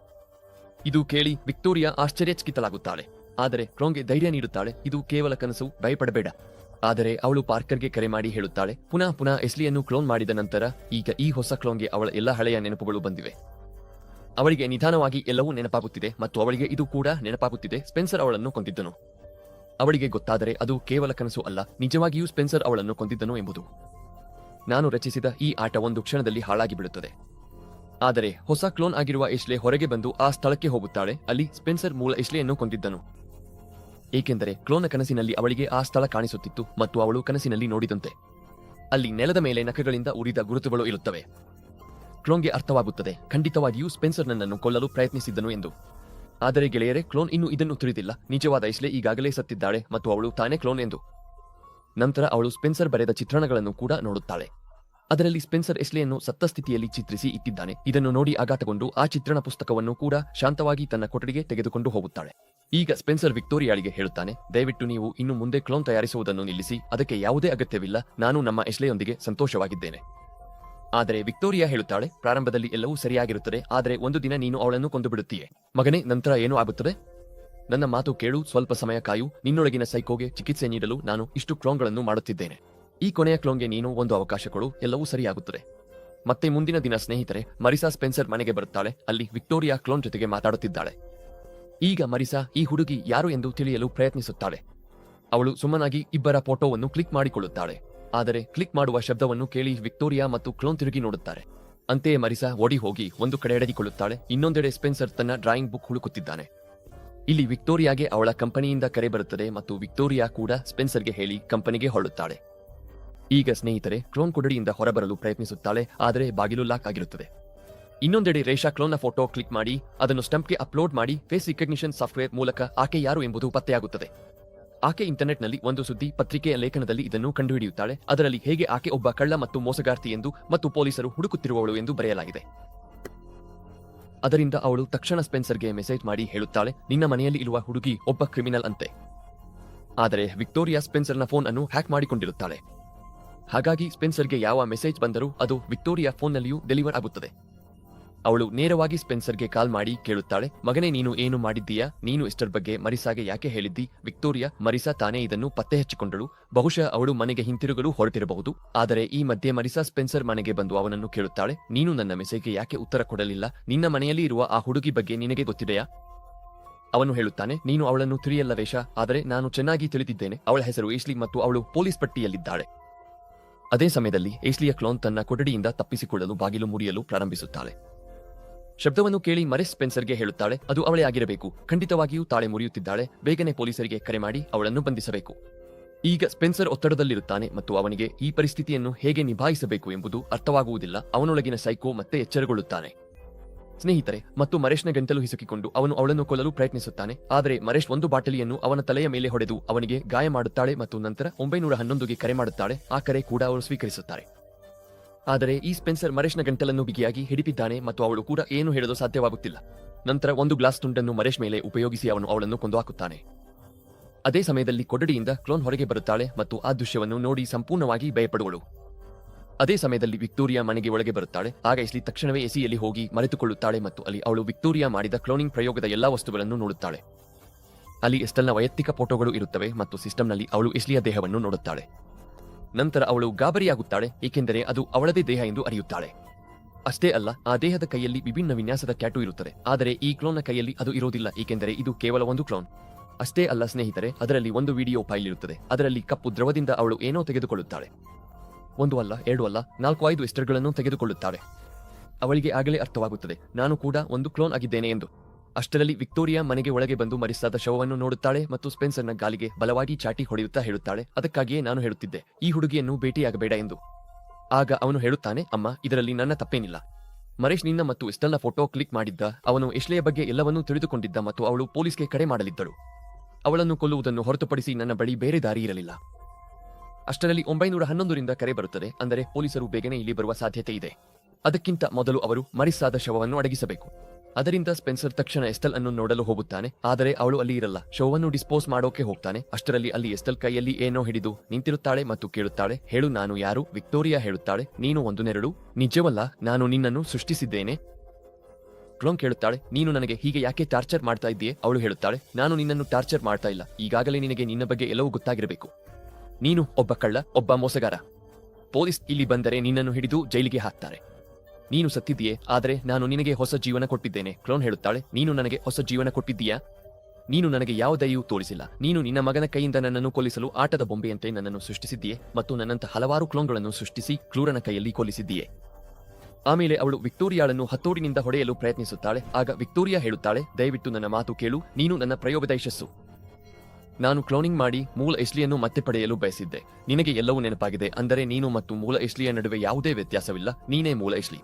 ಇದು ಕೇಳಿ ವಿಕ್ಟೋರಿಯಾ ಆಶ್ಚರ್ಯಚಕಿತಲಾಗುತ್ತಾಳೆ ಆದರೆ ಕ್ರೋಂಗೆ ಧೈರ್ಯ ನೀಡುತ್ತಾಳೆ, ಇದು ಕೇವಲ ಕನಸು, ಭಯಪಡಬೇಡ. ಆದರೆ ಅವಳು ಪಾರ್ಕರ್ಗೆ ಕರೆ ಮಾಡಿ ಹೇಳುತ್ತಾಳೆ, ಪುನಃ ಪುನಃ ಎಸ್ಲಿಯನ್ನು ಕ್ಲೋನ್ ಮಾಡಿದ ನಂತರ ಈಗ ಈ ಹೊಸ ಕ್ಲೋನ್ಗೆ ಅವಳ ಎಲ್ಲ ಹಳೆಯ ನೆನಪುಗಳು ಬಂದಿವೆ. ಅವಳಿಗೆ ನಿಧಾನವಾಗಿ ಎಲ್ಲವೂ ನೆನಪಾಗುತ್ತಿದೆ ಮತ್ತು ಅವಳಿಗೆ ಇದು ಕೂಡ ನೆನಪಾಗುತ್ತಿದೆ. ಸ್ಪೆನ್ಸರ್ ಅವಳನ್ನು ಕೊಂದಿದ್ದನು. ಅವಳಿಗೆ ಗೊತ್ತಾದರೆ ಅದು ಕೇವಲ ಕನಸು ಅಲ್ಲ, ನಿಜವಾಗಿಯೂ ಸ್ಪೆನ್ಸರ್ ಅವಳನ್ನು ಕೊಂದಿದ್ದನು ಎಂಬುದು. ನಾನು ರಚಿಸಿದ ಈ ಆಟ ಒಂದು ಕ್ಷಣದಲ್ಲಿ ಹಾಳಾಗಿ ಬಿಡುತ್ತದೆ. ಆದರೆ ಹೊಸ ಕ್ಲೋನ್ ಆಗಿರುವ ಇಶ್ಲೆ ಹೊರಗೆ ಬಂದು ಆ ಸ್ಥಳಕ್ಕೆ ಹೋಗುತ್ತಾಳೆ, ಅಲ್ಲಿ ಸ್ಪೆನ್ಸರ್ ಮೂಲ ಇಶ್ಲೆಯನ್ನು ಕೊಂದಿದ್ದನು. ಏಕೆಂದರೆ ಕ್ಲೋನ ಕನಸಿನಲ್ಲಿ ಅವಳಿಗೆ ಆ ಸ್ಥಳ ಕಾಣಿಸುತ್ತಿತ್ತು ಮತ್ತು ಅವಳು ಕನಸಿನಲ್ಲಿ ನೋಡಿದಂತೆ. ಅಲ್ಲಿ ನೆಲದ ಮೇಲೆ ನಖಗಳಿಂದ ಉರಿದ ಗುರುತುಗಳು ಇರುತ್ತವೆ. ಕ್ಲೋನ್ಗೆ ಅರ್ಥವಾಗುತ್ತದೆ, ಖಂಡಿತವಾಗಿಯೂ ಸ್ಪೆನ್ಸರ್ ನನ್ನನ್ನು ಕೊಲ್ಲಲು ಪ್ರಯತ್ನಿಸಿದ್ದನು ಎಂದು. ಆದರೆ ಗೆಳೆಯರೇ, ಕ್ಲೋನ್ ಇನ್ನೂ ಇದನ್ನು ತಿಳಿದಿಲ್ಲ ನಿಜವಾದ ಐಸ್ಲೆ ಈಗಾಗಲೇ ಸತ್ತಿದ್ದಾಳೆ ಮತ್ತು ಅವಳು ತಾನೇ ಕ್ಲೋನ್ ಎಂದು. ನಂತರ ಅವಳು ಸ್ಪೆನ್ಸರ್ ಬರೆದ ಚಿತ್ರಣಗಳನ್ನು ಕೂಡ ನೋಡುತ್ತಾಳೆ. ಅದರಲ್ಲಿ ಸ್ಪೆನ್ಸರ್ ಎಸ್ಲೆಯನ್ನು ಸತ್ತ ಸ್ಥಿತಿಯಲ್ಲಿ ಚಿತ್ರಿಸಿ ಇಟ್ಟಿದ್ದಾನೆ. ಇದನ್ನು ನೋಡಿ ಆಘಾತಗೊಂಡು ಆ ಚಿತ್ರಣ ಪುಸ್ತಕವನ್ನು ಕೂಡ ಶಾಂತವಾಗಿ ತನ್ನ ಕೊಠಡಿಗೆ ತೆಗೆದುಕೊಂಡು ಹೋಗುತ್ತಾಳೆ. ಈಗ ಸ್ಪೆನ್ಸರ್ ವಿಕ್ಟೋರಿಯಾಳಿಗೆ ಹೇಳುತ್ತಾನೆ, ದಯವಿಟ್ಟು ನೀವು ಇನ್ನು ಮುಂದೆ ಕ್ಲೋನ್ ತಯಾರಿಸುವುದನ್ನು ನಿಲ್ಲಿಸಿ, ಅದಕ್ಕೆ ಯಾವುದೇ ಅಗತ್ಯವಿಲ್ಲ. ನಾನು ನಮ್ಮ ಎಸ್ಲೆಯೊಂದಿಗೆ ಸಂತೋಷವಾಗಿದ್ದೇನೆ. ಆದರೆ ವಿಕ್ಟೋರಿಯಾ ಹೇಳುತ್ತಾಳೆ, ಪ್ರಾರಂಭದಲ್ಲಿ ಎಲ್ಲವೂ ಸರಿಯಾಗಿರುತ್ತದೆ, ಆದರೆ ಒಂದು ದಿನ ನೀನು ಅವಳನ್ನು ಕೊಂದು ಬಿಡುತ್ತೀಯೆ ಮಗನೇ, ನಂತರ ಏನು ಆಗುತ್ತದೆ? ನನ್ನ ಮಾತು ಕೇಳು, ಸ್ವಲ್ಪ ಸಮಯ ಕಾಯು, ನಿನ್ನೊಳಗಿನ ಸೈಕೋಗೆ ಚಿಕಿತ್ಸೆ ನೀಡಲು ನಾನು ಇಷ್ಟು ಕ್ಲೋನ್ಗಳನ್ನು ಮಾಡುತ್ತಿದ್ದೇನೆ. ಈ ಕೊನೆಯ ಕ್ಲೋನ್ಗೆ ನೀನು ಒಂದು ಅವಕಾಶ ಕೊಡು, ಎಲ್ಲವೂ ಸರಿಯಾಗುತ್ತದೆ. ಮತ್ತೆ ಮುಂದಿನ ದಿನ, ಸ್ನೇಹಿತರೆ, ಮರಿಸಾ ಸ್ಪೆನ್ಸರ್ ಮನೆಗೆ ಬರುತ್ತಾಳೆ, ಅಲ್ಲಿ ವಿಕ್ಟೋರಿಯಾ ಕ್ಲೋನ್ ಜೊತೆಗೆ ಮಾತಾಡುತ್ತಿದ್ದಾಳೆ. ಈಗ ಮರಿಸಾ, ಈ ಹುಡುಗಿ ಯಾರು ಎಂದು ತಿಳಿಯಲು ಪ್ರಯತ್ನಿಸುತ್ತಾಳೆ. ಅವಳು ಸುಮ್ಮನಾಗಿ ಇಬ್ಬರ ಫೋಟೋವನ್ನು ಕ್ಲಿಕ್ ಮಾಡಿಕೊಳ್ಳುತ್ತಾಳೆ. ಆದರೆ ಕ್ಲಿಕ್ ಮಾಡುವ ಶಬ್ದವನ್ನು ಕೇಳಿ ವಿಕ್ಟೋರಿಯಾ ಮತ್ತು ಕ್ಲೋನ್ ತಿರುಗಿ ನೋಡುತ್ತಾರೆ. ಅಂತೆಯೇ ಮರಿಸಾ ಓಡಿ ಹೋಗಿ ಒಂದು ಕಡೆ ಅಡಗಿಕೊಳ್ಳುತ್ತಾಳೆ, ಇನ್ನೊಂದೆಡೆ ಸ್ಪೆನ್ಸರ್ ತನ್ನ ಡ್ರಾಯಿಂಗ್ ಬುಕ್ ಹುಡುಕುತ್ತಿದ್ದಾನೆ. ಇಲ್ಲಿ ವಿಕ್ಟೋರಿಯಾಗೆ ಅವಳ ಕಂಪನಿಯಿಂದ ಕರೆ ಬರುತ್ತದೆ ಮತ್ತು ವಿಕ್ಟೋರಿಯಾ ಕೂಡ ಸ್ಪೆನ್ಸರ್ಗೆ ಹೇಳಿ ಕಂಪನಿಗೆ ಹೊರಳುತ್ತಾಳೆ ಈಗ ಸ್ನೇಹಿತರೆ, ಕ್ಲೋನ್ ಕೊಠಡಿಯಿಂದ ಹೊರಬರಲು ಪ್ರಯತ್ನಿಸುತ್ತಾಳೆ, ಆದರೆ ಬಾಗಿಲು ಲಾಕ್ ಆಗಿರುತ್ತದೆ. ಇನ್ನೊಂದೆಡೆ ರೇಷಾ ಕ್ಲೋನ್ನ ಫೋಟೋ ಕ್ಲಿಕ್ ಮಾಡಿ, ಅದನ್ನು ಸ್ಟಂಪ್ಗೆ ಅಪ್ಲೋಡ್ ಮಾಡಿ, ಫೇಸ್ ರಿಕಗ್ನಿಷನ್ ಸಾಫ್ಟ್ವೇರ್ ಮೂಲಕ ಆಕೆ ಯಾರು ಎಂಬುದು ಪತ್ತೆಯಾಗುತ್ತದೆ. ಆಕೆ ಇಂಟರ್ನೆಟ್ನಲ್ಲಿ ಒಂದು ಸುದ್ದಿ ಪತ್ರಿಕೆಯ ಲೇಖನದಲ್ಲಿ ಇದನ್ನು ಕಂಡುಹಿಡಿಯುತ್ತಾಳೆ. ಅದರಲ್ಲಿ ಹೇಗೆ ಆಕೆ ಒಬ್ಬ ಕಳ್ಳ ಮತ್ತು ಮೋಸಗಾರ್ತಿ ಎಂದು ಮತ್ತು ಪೊಲೀಸರು ಹುಡುಕುತ್ತಿರುವವಳು ಎಂದು ಬರೆಯಲಾಗಿದೆ. ಅದರಿಂದ ಅವಳು ತಕ್ಷಣ ಸ್ಪೆನ್ಸರ್ಗೆ ಮೆಸೇಜ್ ಮಾಡಿ ಹೇಳುತ್ತಾಳೆ, ನಿನ್ನ ಮನೆಯಲ್ಲಿ ಇರುವ ಹುಡುಗಿ ಒಬ್ಬ ಕ್ರಿಮಿನಲ್ ಅಂತೆ. ಆದರೆ ವಿಕ್ಟೋರಿಯಾ ಸ್ಪೆನ್ಸರ್ನ ಫೋನ್ ಅನ್ನು ಹ್ಯಾಕ್ ಮಾಡಿಕೊಂಡಿರುತ್ತಾಳೆ. ಹಾಗಾಗಿ ಸ್ಪೆನ್ಸರ್ಗೆ ಯಾವ ಮೆಸೇಜ್ ಬಂದರೂ ಅದು ವಿಕ್ಟೋರಿಯಾ ಫೋನ್ನಲ್ಲಿಯೂ ಡೆಲಿವರ್ ಆಗುತ್ತದೆ. ಅವಳು ನೇರವಾಗಿ ಸ್ಪೆನ್ಸರ್ಗೆ ಕಾಲ್ ಮಾಡಿ ಕೇಳುತ್ತಾಳೆ, ಮಗನೇ, ನೀನು ಏನು ಮಾಡಿದ್ದೀಯಾ? ನೀನು ಇಷ್ಟರ ಬಗ್ಗೆ ಮರಿಸಾಗೆ ಯಾಕೆ ಹೇಳಿದ್ದಿ? ವಿಕ್ಟೋರಿಯಾ, ಮರಿಸಾ ತಾನೇ ಇದನ್ನು ಪತ್ತೆ ಹಚ್ಚಿಕೊಂಡಳು. ಬಹುಶಃ ಅವಳು ಮನೆಗೆ ಹಿಂತಿರುಗಲು ಹೊರಟಿರಬಹುದು. ಆದರೆ ಈ ಮಧ್ಯೆ ಮರಿಸಾ ಸ್ಪೆನ್ಸರ್ ಮನೆಗೆ ಬಂದು ಅವನನ್ನು ಕೇಳುತ್ತಾಳೆ, ನೀನು ನನ್ನ ಮೆಸೇಜ್ಗೆ ಯಾಕೆ ಉತ್ತರ ಕೊಡಲಿಲ್ಲ? ನಿನ್ನ ಮನೆಯಲ್ಲಿ ಇರುವ ಆ ಹುಡುಗಿ ಬಗ್ಗೆ ನಿನಗೆ ಗೊತ್ತಿದೆಯಾ? ಅವನು ಹೇಳುತ್ತಾನೆ, ನೀನು ಅವಳನ್ನು ತಿಳಿಯಲ್ಲ ವೇಷ, ಆದರೆ ನಾನು ಚೆನ್ನಾಗಿ ತಿಳಿದಿದ್ದೇನೆ. ಅವಳ ಹೆಸರು ಏಶ್ಲಿ ಮತ್ತು ಅವಳು ಪೊಲೀಸ್ ಪಟ್ಟಿಯಲ್ಲಿದ್ದಾಳೆ. ಅದೇ ಸಮಯದಲ್ಲಿ ಏಶ್ಲಿಯ ಕ್ಲೋನ್ ತನ್ನ ಕೊಠಡಿಯಿಂದ ತಪ್ಪಿಸಿಕೊಳ್ಳಲು ಬಾಗಿಲು ಮುರಿಯಲು ಪ್ರಾರಂಭಿಸುತ್ತಾಳೆ. ಶಬ್ದವನ್ನು ಕೇಳಿ ಮರೆಸ್ ಸ್ಪೆನ್ಸರ್ಗೆ ಹೇಳುತ್ತಾಳೆ, ಅದು ಅವಳೇ ಆಗಿರಬೇಕು. ಖಂಡಿತವಾಗಿಯೂ ತಾಳೆ ಮುರಿಯುತ್ತಿದ್ದಾಳೆ. ಬೇಗನೆ ಪೊಲೀಸರಿಗೆ ಕರೆ ಮಾಡಿ ಅವಳನ್ನು ಬಂಧಿಸಬೇಕು. ಈಗ ಸ್ಪೆನ್ಸರ್ ಒತ್ತಡದಲ್ಲಿರುತ್ತಾನೆ ಮತ್ತು ಅವನಿಗೆ ಈ ಪರಿಸ್ಥಿತಿಯನ್ನು ಹೇಗೆ ನಿಭಾಯಿಸಬೇಕು ಎಂಬುದು ಅರ್ಥವಾಗುವುದಿಲ್ಲ. ಅವನೊಳಗಿನ ಸೈಕೋ ಮತ್ತೆ ಎಚ್ಚರಗೊಳ್ಳುತ್ತಾನೆ. ಸ್ನೇಹಿತರೆ, ಮತ್ತು ಮರೇಶ್ನ ಗಂಟಲು ಹಿಸುಕಿಕೊಂಡು ಅವನು ಅವಳನ್ನು ಕೊಲ್ಲಲು ಪ್ರಯತ್ನಿಸುತ್ತಾನೆ. ಆದರೆ ಮರೇಶ್ ಒಂದು ಬಾಟಲಿಯನ್ನು ಅವನ ತಲೆಯ ಮೇಲೆ ಹೊಡೆದು ಅವನಿಗೆ ಗಾಯ ಮಾಡುತ್ತಾಳೆ ಮತ್ತು ನಂತರ ಒಂಬೈನೂರ ಹನ್ನೊಂದುಗೆ ಕರೆ ಮಾಡುತ್ತಾಳೆ. ಆ ಕರೆ ಕೂಡ ಅವರು ಸ್ವೀಕರಿಸುತ್ತಾರೆ. ಆದರೆ ಈ ಸ್ಪೆನ್ಸರ್ ಮರೇಶ್ನ ಗಂಟಲನ್ನು ಬಿಗಿಯಾಗಿ ಹಿಡಿದಿದ್ದಾನೆ ಮತ್ತು ಅವಳು ಕೂಡ ಏನು ಹೇಳಲು ಸಾಧ್ಯವಾಗುತ್ತಿಲ್ಲ. ನಂತರ ಒಂದು ಗ್ಲಾಸ್ ತುಂಡನ್ನು ಮರೇಶ್ ಮೇಲೆ ಉಪಯೋಗಿಸಿ ಅವನು ಅವಳನ್ನು ಕೊಂದು ಹಾಕುತ್ತಾನೆ. ಅದೇ ಸಮಯದಲ್ಲಿ ಕೊಡಡಿಯಿಂದ ಕ್ಲೋನ್ ಹೊರಗೆ ಬರುತ್ತಾಳೆ ಮತ್ತು ಆ ದೃಶ್ಯವನ್ನು ನೋಡಿ ಸಂಪೂರ್ಣವಾಗಿ ಭಯಪಡುವಳು. ಅದೇ ಸಮಯದಲ್ಲಿ ವಿಕ್ಟೋರಿಯಾ ಮನೆಗೆ ಒಳಗೆ ಬರುತ್ತಾಳೆ. ಆಗ ಇಸ್ಲಿ ತಕ್ಷಣವೇ ಎಸಿಯಲ್ಲಿ ಹೋಗಿ ಮರೆತುಕೊಳ್ಳುತ್ತಾಳೆ ಮತ್ತು ಅಲ್ಲಿ ಅವಳು ವಿಕ್ಟೋರಿಯಾ ಮಾಡಿದ ಕ್ಲೋನಿಂಗ್ ಪ್ರಯೋಗದ ಎಲ್ಲಾ ವಸ್ತುಗಳನ್ನು ನೋಡುತ್ತಾಳೆ. ಅಲ್ಲಿ ಎಸ್ಟಲ್ನ ವೈಯಕ್ತಿಕ ಫೋಟೋಗಳು ಇರುತ್ತವೆ ಮತ್ತು ಸಿಸ್ಟಮ್ನಲ್ಲಿ ಅವಳು ಇಸ್ಲಿಯ ದೇಹವನ್ನು ನೋಡುತ್ತಾಳೆ. ನಂತರ ಅವಳು ಗಾಬರಿಯಾಗುತ್ತಾಳೆ, ಏಕೆಂದರೆ ಅದು ಅವಳದೇ ದೇಹ ಎಂದು ಅರಿಯುತ್ತಾಳೆ. ಅಷ್ಟೇ ಅಲ್ಲ, ಆ ದೇಹದ ಕೈಯಲ್ಲಿ ವಿಭಿನ್ನ ವಿನ್ಯಾಸದ ಕ್ಯಾಟು ಇರುತ್ತದೆ. ಆದರೆ ಈ ಕ್ಲೋನ್ನ ಕೈಯಲ್ಲಿ ಅದು ಇರೋದಿಲ್ಲ, ಏಕೆಂದರೆ ಇದು ಕೇವಲ ಒಂದು ಕ್ಲೋನ್. ಅಷ್ಟೇ ಅಲ್ಲ ಸ್ನೇಹಿತರೆ, ಅದರಲ್ಲಿ ಒಂದು ವಿಡಿಯೋ ಫೈಲ್ ಇರುತ್ತದೆ. ಅದರಲ್ಲಿ ಕಪ್ಪು ದ್ರವದಿಂದ ಅವಳು ಏನೋ ತೆಗೆದುಕೊಳ್ಳುತ್ತಾಳೆ. ಒಂದು ಅಲ್ಲ, ಎರಡು ಅಲ್ಲ, ನಾಲ್ಕು ಐದು ಎಸ್ಟರ್ಗಳನ್ನು ತೆಗೆದುಕೊಳ್ಳುತ್ತಾಳೆ. ಅವಳಿಗೆ ಆಗಲೇ ಅರ್ಥವಾಗುತ್ತದೆ, ನಾನು ಕೂಡ ಒಂದು ಕ್ಲೋನ್ ಆಗಿದ್ದೇನೆ ಎಂದು. ಅಷ್ಟರಲ್ಲಿ ವಿಕ್ಟೋರಿಯಾ ಮನೆಗೆ ಒಳಗೆ ಬಂದು ಮರಿಸಾದ ಶವವನ್ನು ನೋಡುತ್ತಾಳೆ ಮತ್ತು ಸ್ಪೆನ್ಸರ್ನ ಗಾಲಿಗೆ ಬಲವಾಗಿ ಚಾಟಿ ಹೊಡೆಯುತ್ತಾ ಹೇಳುತ್ತಾಳೆ. ಅದಕ್ಕಾಗಿಯೇ ನಾನು ಹೇಳುತ್ತಿದ್ದೆ, ಈ ಹುಡುಗಿಯನ್ನು ಭೇಟಿಯಾಗಬೇಡ ಎಂದು. ಆಗ ಅವನು ಹೇಳುತ್ತಾನೆ, ಅಮ್ಮ, ಇದರಲ್ಲಿ ನನ್ನ ತಪ್ಪೇನಿಲ್ಲ. ಮರೇಶ್ ನಿನ್ನ ಮತ್ತು ಇಷ್ಟೆಲ್ಲ ಫೋಟೋ ಕ್ಲಿಕ್ ಮಾಡಿದ್ದ, ಅವನು ಎಶ್ಲೆಯ ಬಗ್ಗೆ ಎಲ್ಲವನ್ನೂ ತಿಳಿದುಕೊಂಡಿದ್ದ ಮತ್ತು ಅವಳು ಪೊಲೀಸ್ಗೆ ಕರೆ ಮಾಡಲಿದ್ದಳು. ಅವಳನ್ನು ಕೊಲ್ಲುವುದನ್ನು ಹೊರತುಪಡಿಸಿ ನನ್ನ ಬಳಿ ಬೇರೆ ದಾರಿ ಇರಲಿಲ್ಲ. ಅಷ್ಟರಲ್ಲಿ ಒಂಬೈನೂರ ಹನ್ನೊಂದರಿಂದ ಕರೆ ಬರುತ್ತದೆ, ಅಂದರೆ ಪೊಲೀಸರು ಬೇಗನೆ ಇಲ್ಲಿ ಬರುವ ಸಾಧ್ಯತೆ ಇದೆ. ಅದಕ್ಕಿಂತ ಮೊದಲು ಅವರು ಮರಿಸಾದ ಶವವನ್ನು ಅಡಗಿಸಬೇಕು. ಅದರಿಂದ ಸ್ಪೆನ್ಸರ್ ತಕ್ಷಣ ಎಸ್ಟಲ್ ಅನ್ನು ನೋಡಲು ಹೋಗುತ್ತಾನೆ. ಆದರೆ ಅವಳು ಅಲ್ಲಿ ಇರಲ್ಲ. ಶೋವನ್ನು ಡಿಸ್ಪೋಸ್ ಮಾಡೋಕೆ ಹೋಗ್ತಾನೆ. ಅಷ್ಟರಲ್ಲಿ ಅಲ್ಲಿ ಎಸ್ಟಲ್ ಕೈಯಲ್ಲಿ ಏನೋ ಹಿಡಿದು ನಿಂತಿರುತ್ತಾಳೆ ಮತ್ತು ಕೇಳುತ್ತಾಳೆ. ಹೇಳು, ನಾನು ಯಾರು? ವಿಕ್ಟೋರಿಯಾ ಹೇಳುತ್ತಾಳೆ. ನೀನು ಒಂದು ನೆರಳು. ನಿಜವಲ್ಲ, ನಾನು ನಿನ್ನನ್ನು ಸೃಷ್ಟಿಸಿದ್ದೇನೆ. ಕ್ಲೋನ್ ಕೇಳುತ್ತಾಳೆ. ನೀನು ನನಗೆ ಹೀಗೆ ಯಾಕೆ ಟಾರ್ಚರ್ ಮಾಡ್ತಾ ಇದ್ದೀಯೆ? ಅವಳು ಹೇಳುತ್ತಾಳೆ. ನಾನು ನಿನ್ನನ್ನು ಟಾರ್ಚರ್ ಮಾಡ್ತಾ ಇಲ್ಲ. ಈಗಾಗಲೇ ನಿನಗೆ ನಿನ್ನ ಬಗ್ಗೆ ಎಲ್ಲವೂ ಗೊತ್ತಾಗಿರಬೇಕು. ನೀನು ಒಬ್ಬ ಕಳ್ಳ, ಒಬ್ಬ ಮೋಸಗಾರ. ಪೊಲೀಸ್ ಇಲ್ಲಿ ಬಂದರೆ ನಿನ್ನನ್ನು ಹಿಡಿದು ಜೈಲಿಗೆ ಹಾಕ್ತಾರೆ. ನೀನು ಸತ್ತಿದ್ದೀಯೇ, ಆದರೆ ನಾನು ನಿನಗೆ ಹೊಸ ಜೀವನ ಕೊಟ್ಟಿದ್ದೇನೆ. ಕ್ಲೋನ್ ಹೇಳುತ್ತಾಳೆ, ನೀನು ನನಗೆ ಹೊಸ ಜೀವನ ಕೊಟ್ಟಿದ್ದೀಯಾ? ನೀನು ನನಗೆ ಯಾವ ದಯೆಯೂ ತೋರಿಸಿಲ್ಲ. ನೀನು ನಿನ್ನ ಮಗನ ಕೈಯಿಂದ ನನ್ನನ್ನು ಕೊಲ್ಲಿಸಲು ಆಟದ ಬೊಂಬೆಯಂತೆ ನನ್ನನ್ನು ಸೃಷ್ಟಿಸಿದ್ದೀಯೆ ಮತ್ತು ನನ್ನಂತ ಹಲವಾರು ಕ್ಲೋನ್ಗಳನ್ನು ಸೃಷ್ಟಿಸಿ ಕ್ಲೂರನ ಕೈಯಲ್ಲಿ ಕೊಲ್ಲಿಸಿದ್ದೀಯೇ. ಆಮೇಲೆ ಅವಳು ವಿಕ್ಟೋರಿಯಾಳನ್ನು ಹತ್ತೋಡಿನಿಂದ ಹೊಡೆಯಲು ಪ್ರಯತ್ನಿಸುತ್ತಾಳೆ. ಆಗ ವಿಕ್ಟೋರಿಯಾ ಹೇಳುತ್ತಾಳೆ, ದಯವಿಟ್ಟು ನನ್ನ ಮಾತು ಕೇಳು, ನೀನು ನನ್ನ ಪ್ರಯೋಗದ ಯಶಸ್ಸು. ನಾನು ಕ್ಲೋನಿಂಗ್ ಮಾಡಿ ಮೂಲ ಎಸ್ಲಿಯನ್ನು ಮತ್ತೆ ಪಡೆಯಲು ಬಯಸಿದ್ದೆ. ನಿನಗೆ ಎಲ್ಲವೂ ನೆನಪಾಗಿದೆ ಅಂದರೆ ನೀನು ಮತ್ತು ಮೂಲ ಎಸ್ಲಿಯ ನಡುವೆ ಯಾವುದೇ ವ್ಯತ್ಯಾಸವಿಲ್ಲ. ನೀನೇ ಮೂಲ ಎಸ್ಲಿ.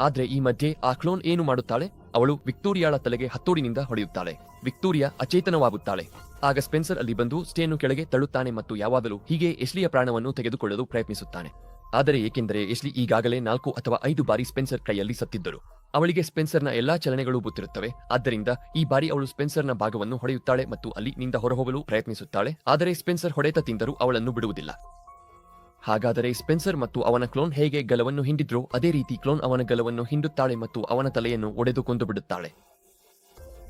ಆದ್ರೆ ಈ ಮಧ್ಯೆ ಆ ಕ್ಲೋನ್ ಏನು ಮಾಡುತ್ತಾಳೆ? ಅವಳು ವಿಕ್ಟೋರಿಯಾಳ ತಲೆಗೆ ಹತ್ತೋಡಿನಿಂದ ಹೊಡೆಯುತ್ತಾಳೆ. ವಿಕ್ಟೋರಿಯಾ ಅಚೇತನವಾಗುತ್ತಾಳೆ. ಆಗ ಸ್ಪೆನ್ಸರ್ ಅಲ್ಲಿ ಬಂದು ಸ್ಟೇನು ಕೆಳಗೆ ತಳ್ಳುತ್ತಾನೆ ಮತ್ತು ಯಾವಾಗಲೂ ಹೀಗೆ ಎಸ್ಲಿಯ ಪ್ರಾಣವನ್ನು ತೆಗೆದುಕೊಳ್ಳಲು ಪ್ರಯತ್ನಿಸುತ್ತಾನೆ. ಆದರೆ ಏಕೆಂದರೆ ಎಸ್ಲಿ ಈಗಾಗಲೇ ನಾಲ್ಕು ಅಥವಾ ಐದು ಬಾರಿ ಸ್ಪೆನ್ಸರ್ ಕೈಯಲ್ಲಿ ಸತ್ತಿದ್ದರು. ಅವಳಿಗೆ ಸ್ಪೆನ್ಸರ್ನ ಎಲ್ಲಾ ಚಲನೆಗಳು ಗೊತ್ತಿರುತ್ತವೆ. ಆದ್ದರಿಂದ ಈ ಬಾರಿ ಅವಳು ಸ್ಪೆನ್ಸರ್ನ ಭಾಗವನ್ನು ಹೊಡೆಯುತ್ತಾಳೆ ಮತ್ತು ಅಲ್ಲಿ ನಿಂದ ಹೊರಹೋಗಲು ಪ್ರಯತ್ನಿಸುತ್ತಾಳೆ. ಆದರೆ ಸ್ಪೆನ್ಸರ್ ಹೊಡೆತ ತಿಂದರೂ ಅವಳನ್ನು ಬಿಡುವುದಿಲ್ಲ. ಹಾಗಾದರೆ ಸ್ಪೆನ್ಸರ್ ಮತ್ತು ಅವನ ಕ್ಲೋನ್ ಹೇಗೆ ಗಲವನ್ನು ಹಿಂಡಿದ್ರೋ, ಅದೇ ರೀತಿ ಕ್ಲೋನ್ ಅವನ ಗಲವನ್ನು ಹಿಂಡುತ್ತಾಳೆ ಮತ್ತು ಅವನ ತಲೆಯನ್ನು ಒಡೆದು ಕೊಂದು ಬಿಡುತ್ತಾಳೆ.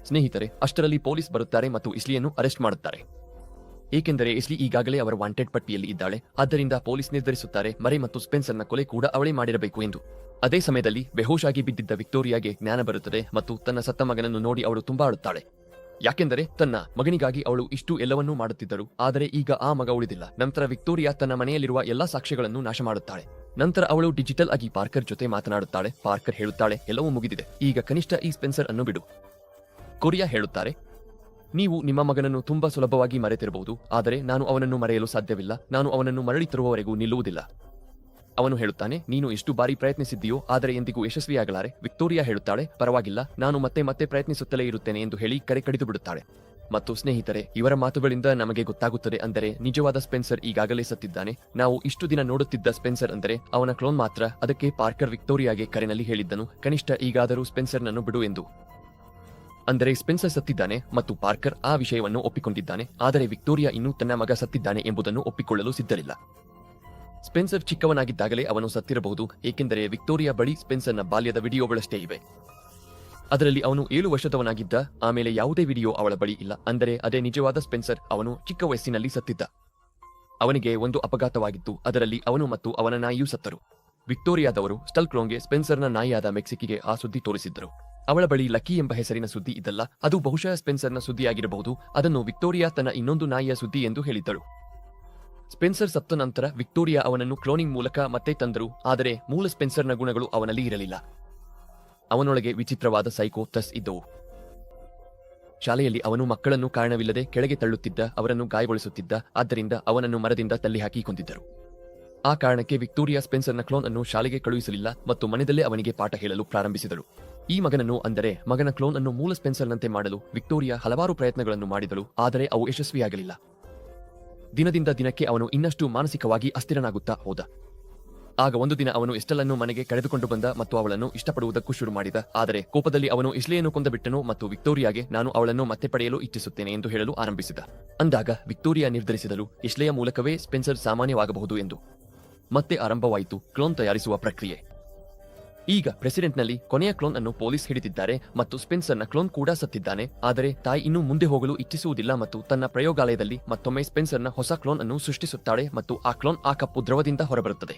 ಸ್ನೇಹಿತರೆ, ಅಷ್ಟರಲ್ಲಿ ಪೊಲೀಸ್ ಬರುತ್ತಾರೆ ಮತ್ತು ಇಸ್ಲಿಯನ್ನು ಅರೆಸ್ಟ್ ಮಾಡುತ್ತಾರೆ. ಏಕೆಂದರೆ ಎಸ್ಲಿ ಈಗಾಗಲೇ ಅವರ ವಾಂಟೆಡ್ ಪಟ್ಟಿಯಲ್ಲಿ ಇದ್ದಾಳೆ. ಆದ್ದರಿಂದ ಪೊಲೀಸ್ ನಿರ್ಧರಿಸುತ್ತಾರೆ. ಮರೆ ಮತ್ತು ಸ್ಪೆನ್ಸರ್ನ ಕೊಲೆ ಕೂಡ ಅವಳೇ ಮಾಡಿರಬೇಕು ಎಂದು. ಅದೇ ಸಮಯದಲ್ಲಿ ಬೆಹೋಶಾಗಿ ಬಿದ್ದಿದ್ದ ವಿಕ್ಟೋರಿಯಾಗೆ ಜ್ಞಾನ ಬರುತ್ತದೆ ಮತ್ತು ತನ್ನ ಸತ್ತ ಮಗನನ್ನು ನೋಡಿ ಅವಳು ತುಂಬಾ ಅಳುತ್ತಾಳೆ ಯಾಕೆಂದರೆ ತನ್ನ ಮಗನಿಗಾಗಿ ಅವಳು ಇಷ್ಟು ಎಲ್ಲವನ್ನೂ ಮಾಡುತ್ತಿದ್ದರು. ಆದರೆ ಈಗ ಆ ಮಗ ಉಳಿದಿಲ್ಲ. ನಂತರ ವಿಕ್ಟೋರಿಯಾ ತನ್ನ ಮನೆಯಲ್ಲಿರುವ ಎಲ್ಲಾ ಸಾಕ್ಷ್ಯಗಳನ್ನು ನಾಶ ಮಾಡುತ್ತಾಳೆ. ನಂತರ ಅವಳು ಡಿಜಿಟಲ್ ಆಗಿ ಪಾರ್ಕರ್ ಜೊತೆ ಮಾತನಾಡುತ್ತಾಳೆ. ಪಾರ್ಕರ್ ಹೇಳುತ್ತಾಳೆ, ಎಲ್ಲವೂ ಮುಗಿದಿದೆ. ಈಗ ಕನಿಷ್ಠ ಈ ಸ್ಪೆನ್ಸರ್ ಅನ್ನು ಬಿಡು. ಕೊರಿಯಾ ಹೇಳುತ್ತಾರೆ ನೀವು ನಿಮ್ಮ ಮಗನನ್ನು ತುಂಬಾ ಸುಲಭವಾಗಿ ಮರೆತಿರಬಹುದು, ಆದರೆ ನಾನು ಅವನನ್ನು ಮರೆಯಲು ಸಾಧ್ಯವಿಲ್ಲ, ನಾನು ಅವನನ್ನು ಮರಳಿ ತರುವವರೆಗೂ ನಿಲ್ಲುವುದಿಲ್ಲ. ಅವನು ಹೇಳುತ್ತಾನೆ, ನೀನು ಎಷ್ಟು ಬಾರಿ ಪ್ರಯತ್ನಿಸಿದ್ದೀಯೋ, ಆದರೆ ಎಂದಿಗೂ ಯಶಸ್ವಿಯಾಗಲಾರೆ? ವಿಕ್ಟೋರಿಯಾ ಹೇಳುತ್ತಾಳೆ, ಪರವಾಗಿಲ್ಲ, ನಾನು ಮತ್ತೆ ಮತ್ತೆ ಪ್ರಯತ್ನಿಸುತ್ತಲೇ ಇರುತ್ತೇನೆ ಎಂದು ಹೇಳಿ ಕರೆ ಕಡಿದು ಬಿಡುತ್ತಾಳೆ. ಮತ್ತು ಸ್ನೇಹಿತರೆ, ಇವರ ಮಾತುಗಳಿಂದ ನಮಗೆ ಗೊತ್ತಾಗುತ್ತದೆ ಅಂದರೆ, ನಿಜವಾದ ಸ್ಪೆನ್ಸರ್ ಈಗಾಗಲೇ ಸತ್ತಿದ್ದಾನೆ. ನಾವು ಇಷ್ಟು ದಿನ ನೋಡುತ್ತಿದ್ದ ಸ್ಪೆನ್ಸರ್ ಅಂದರೆ, ಅವನ ಕ್ಲೋನ್ ಮಾತ್ರ. ಅದಕ್ಕೆ ಪಾರ್ಕರ್ ವಿಕ್ಟೋರಿಯಾಗೆ ಕರೆನಲ್ಲಿ ಹೇಳಿದ್ದನು, ಕನಿಷ್ಠ ಈಗಾದರೂ ಸ್ಪೆನ್ಸರ್ನನ್ನು ಬಿಡು ಎಂದು. ಅಂದರೆ ಸ್ಪೆನ್ಸರ್ ಸತ್ತಿದ್ದಾನೆ ಮತ್ತು ಪಾರ್ಕರ್ ಆ ವಿಷಯವನ್ನು ಒಪ್ಪಿಕೊಂಡಿದ್ದಾನೆ, ಆದರೆ ವಿಕ್ಟೋರಿಯಾ ಇನ್ನೂ ತನ್ನ ಮಗ ಸತ್ತಿದ್ದಾನೆ ಎಂಬುದನ್ನು ಒಪ್ಪಿಕೊಳ್ಳಲು ಸಿದ್ಧರಿಲ್ಲ. ಸ್ಪೆನ್ಸರ್ ಚಿಕ್ಕವನಾಗಿದ್ದಾಗಲೇ ಅವನು ಸತ್ತಿರಬಹುದು, ಏಕೆಂದರೆ ವಿಕ್ಟೋರಿಯಾ ಬಳಿ ಸ್ಪೆನ್ಸರ್ನ ಬಾಲ್ಯದ ವಿಡಿಯೋಗಳಷ್ಟೇ ಇವೆ. ಅದರಲ್ಲಿ ಅವನು ಏಳು ವರ್ಷದವನಾಗಿದ್ದ, ಆಮೇಲೆ ಯಾವುದೇ ವಿಡಿಯೋ ಅವಳ ಬಳಿ ಇಲ್ಲ, ಅಂದರೆ ಅದೇ ನಿಜವಾದ ಸ್ಪೆನ್ಸರ್ ಅವನು ಚಿಕ್ಕ ವಯಸ್ಸಿನಲ್ಲಿ ಸತ್ತಿದ್ದ. ಅವನಿಗೆ ಒಂದು ಅಪಘಾತವಾಗಿತ್ತು, ಅದರಲ್ಲಿ ಅವನು ಮತ್ತು ಅವನ ನಾಯಿಯೂ ಸತ್ತರು. ವಿಕ್ಟೋರಿಯಾದವರು ಸ್ಟಲ್ಕ್ಲೋಂಗೆ ಸ್ಪೆನ್ಸರ್ನ ನಾಯಿಯಾದ ಮೆಕ್ಸಿಕಿಗೆ ಆ ಸುದ್ದಿ ತೋರಿಸಿದ್ದರು. ಅವಳ ಬಳಿ ಲಕ್ಕಿ ಎಂಬ ಹೆಸರಿನ ಸುದ್ದಿ ಇದ್ದಲ್ಲ ಅದು ಬಹುಶಃ ಸ್ಪೆನ್ಸರ್ನ ಸುದ್ದಿಯಾಗಿರಬಹುದು. ಅದನ್ನು ವಿಕ್ಟೋರಿಯಾ ತನ್ನ ಇನ್ನೊಂದು ನಾಯಿಯ ಸುದ್ದಿ ಎಂದು ಹೇಳಿದ್ದಳು. ಸ್ಪೆನ್ಸರ್ ಸತ್ತ ನಂತರ ವಿಕ್ಟೋರಿಯಾ ಅವನನ್ನು ಕ್ಲೋನಿಂಗ್ ಮೂಲಕ ಮತ್ತೆ ತಂದರು. ಆದರೆ ಮೂಲ ಸ್ಪೆನ್ಸರ್ನ ಗುಣಗಳು ಅವನಲ್ಲಿ ಇರಲಿಲ್ಲ. ಅವನೊಳಗೆ ವಿಚಿತ್ರವಾದ ಸೈಕೋಥಸ್ ಇದ್ದವು. ಶಾಲೆಯಲ್ಲಿ ಅವನು ಮಕ್ಕಳನ್ನು ಕಾರಣವಿಲ್ಲದೆ ಕೆಳಗೆ ತಳ್ಳುತ್ತಿದ್ದ, ಅವರನ್ನು ಗಾಯಗೊಳಿಸುತ್ತಿದ್ದ. ಆದ್ದರಿಂದ ಅವನನ್ನು ಮರದಿಂದ ತಳ್ಳಿ ಹಾಕಿ ಕೊಂದಿದ್ದರು. ಆ ಕಾರಣಕ್ಕೆ ವಿಕ್ಟೋರಿಯಾ ಸ್ಪೆನ್ಸರ್ನ ಕ್ಲೋನ್ ಅನ್ನು ಶಾಲೆಗೆ ಕಳುಹಿಸಲಿಲ್ಲ ಮತ್ತು ಮನೆಯಲ್ಲೇ ಅವನಿಗೆ ಪಾಠ ಹೇಳಲು ಪ್ರಾರಂಭಿಸಿದಳು. ಈ ಮಗನನ್ನು ಅಂದರೆ ಮಗನ ಕ್ಲೋನ್ ಅನ್ನು ಮೂಲ ಸ್ಪೆನ್ಸರ್ನಂತೆ ಮಾಡಲು ವಿಕ್ಟೋರಿಯಾ ಹಲವಾರು ಪ್ರಯತ್ನಗಳನ್ನು ಮಾಡಿದಳು, ಆದರೆ ಅವು ಯಶಸ್ವಿಯಾಗಲಿಲ್ಲ. ದಿನದಿಂದ ದಿನಕ್ಕೆ ಅವನು ಇನ್ನಷ್ಟು ಮಾನಸಿಕವಾಗಿ ಅಸ್ಥಿರನಾಗುತ್ತಾ ಹೋದ. ಆಗ ಒಂದು ದಿನ ಅವನು ಇಷ್ಟಲನ್ನು ಮನೆಗೆ ಕರೆದುಕೊಂಡು ಬಂದ ಮತ್ತು ಅವಳನ್ನು ಇಷ್ಟಪಡುವುದಕ್ಕೂ ಶುರು ಮಾಡಿದ, ಆದರೆ ಕೋಪದಲ್ಲಿ ಅವನು ಇಸ್ಲೆಯನ್ನು ಕೊಂದುಬಿಟ್ಟನು ಮತ್ತು ವಿಕ್ಟೋರಿಯಾಗೆ ನಾನು ಅವಳನ್ನು ಮತ್ತೆ ಪಡೆಯಲು ಇಚ್ಛಿಸುತ್ತೇನೆ ಎಂದು ಹೇಳಲು ಆರಂಭಿಸಿದ. ಅಂದಾಗ ವಿಕ್ಟೋರಿಯಾ ನಿರ್ಧರಿಸಿದಳು ಇಸ್ಲೆಯ ಮೂಲಕವೇ ಸ್ಪೆನ್ಸರ್ ಸಾಮಾನ್ಯವಾಗಬಹುದು ಎಂದು. ಮತ್ತೆ ಆರಂಭವಾಯಿತು ಕ್ಲೋನ್ ತಯಾರಿಸುವ ಪ್ರಕ್ರಿಯೆ. ಈಗ ಪ್ರೆಸಿಡೆಂಟ್ನಲ್ಲಿ ಕೊನೆಯ ಕ್ಲೋನ್ ಅನ್ನು ಪೊಲೀಸ್ ಹಿಡಿದಿದ್ದಾರೆ ಮತ್ತು ಸ್ಪೆನ್ಸರ್ನ ಕ್ಲೋನ್ ಕೂಡ ಸತ್ತಿದ್ದಾನೆ, ಆದರೆ ತಾಯಿ ಇನ್ನೂ ಮುಂದೆ ಹೋಗಲು ಇಚ್ಛಿಸುವುದಿಲ್ಲ ಮತ್ತು ತನ್ನ ಪ್ರಯೋಗಾಲಯದಲ್ಲಿ ಮತ್ತೊಮ್ಮೆ ಸ್ಪೆನ್ಸರ್ನ ಹೊಸ ಕ್ಲೋನ್ ಅನ್ನು ಸೃಷ್ಟಿಸುತ್ತಾಳೆ ಮತ್ತು ಆ ಕ್ಲೋನ್ ಆ ಕಪ್ಪು ದ್ರವದಿಂದ ಹೊರಬರುತ್ತದೆ.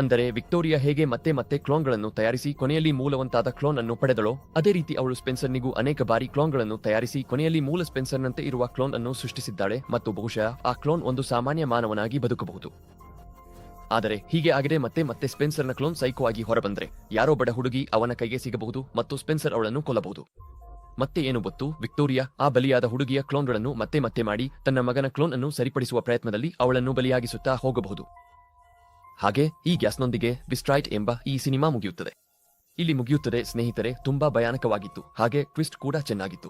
ಅಂದರೆ ವಿಕ್ಟೋರಿಯಾ ಹೇಗೆ ಮತ್ತೆ ಮತ್ತೆ ಕ್ಲೋನ್ಗಳನ್ನು ತಯಾರಿಸಿ ಕೊನೆಯಲ್ಲಿ ಮೂಲವಂತಾದ ಕ್ಲೋನ್ ಅನ್ನು ಪಡೆದಳೋ, ಅದೇ ರೀತಿ ಅವಳು ಸ್ಪೆನ್ಸರ್ನಿಗೂ ಅನೇಕ ಬಾರಿ ಕ್ಲೋನ್ಗಳನ್ನು ತಯಾರಿಸಿ ಕೊನೆಯಲ್ಲಿ ಮೂಲ ಸ್ಪೆನ್ಸರ್ನಂತೆ ಇರುವ ಕ್ಲೋನ್ ಅನ್ನು ಸೃಷ್ಟಿಸಿದ್ದಾಳೆ ಮತ್ತು ಬಹುಶಃ ಆ ಕ್ಲೋನ್ ಒಂದು ಸಾಮಾನ್ಯ ಮಾನವನಾಗಿ ಬದುಕಬಹುದು. ಆದರೆ ಹೀಗೆ ಆಗದೆ ಮತ್ತೆ ಮತ್ತೆ ಸ್ಪೆನ್ಸರ್ನ ಕ್ಲೋನ್ ಸೈಕೋ ಆಗಿ ಹೊರಬಂದ್ರೆ ಯಾರೋ ಬಡ ಹುಡುಗಿ ಅವನ ಕೈಗೆ ಸಿಗಬಹುದು ಮತ್ತು ಸ್ಪೆನ್ಸರ್ ಅವಳನ್ನು ಕೊಲ್ಲಬಹುದು. ಮತ್ತೆ ಏನು ಗೊತ್ತು? ವಿಕ್ಟೋರಿಯಾ ಆ ಬಲಿಯಾದ ಹುಡುಗಿಯ ಕ್ಲೋನ್ಗಳನ್ನು ಮತ್ತೆ ಮತ್ತೆ ಮಾಡಿ ತನ್ನ ಮಗನ ಕ್ಲೋನ್ ಅನ್ನು ಸರಿಪಡಿಸುವ ಪ್ರಯತ್ನದಲ್ಲಿ ಅವಳನ್ನು ಬಲಿಯಾಗಿಸುತ್ತಾ ಹೋಗಬಹುದು. ಹಾಗೆ ಈ ಗ್ಯಾಸ್ನೊಂದಿಗೆ ವಿಸ್ಟ್ರೈಟ್ ಎಂಬ ಈ ಸಿನಿಮಾ ಮುಗಿಯುತ್ತದೆ. ಇಲ್ಲಿ ಮುಗಿಯುತ್ತದೆ ಸ್ನೇಹಿತರೆ, ತುಂಬಾ ಭಯಾನಕವಾಗಿತ್ತು. ಹಾಗೆ ಟ್ವಿಸ್ಟ್ ಕೂಡ ಚೆನ್ನಾಗಿತ್ತು.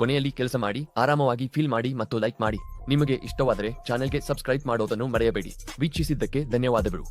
ಕೊನೆಯಲ್ಲಿ ಕೆಲಸ ಮಾಡಿ, ಆರಾಮವಾಗಿ ಫೀಲ್ ಮಾಡಿ ಮತ್ತು ಲೈಕ್ ಮಾಡಿ. ನಿಮಗೆ ಇಷ್ಟವಾದರೆ ಚಾನೆಲ್ಗೆ ಸಬ್ಸ್ಕ್ರೈಬ್ ಮಾಡೋದನ್ನು ಮರೆಯಬೇಡಿ. ವೀಕ್ಷಿಸಿದ್ದಕ್ಕೆ ಧನ್ಯವಾದಗಳು.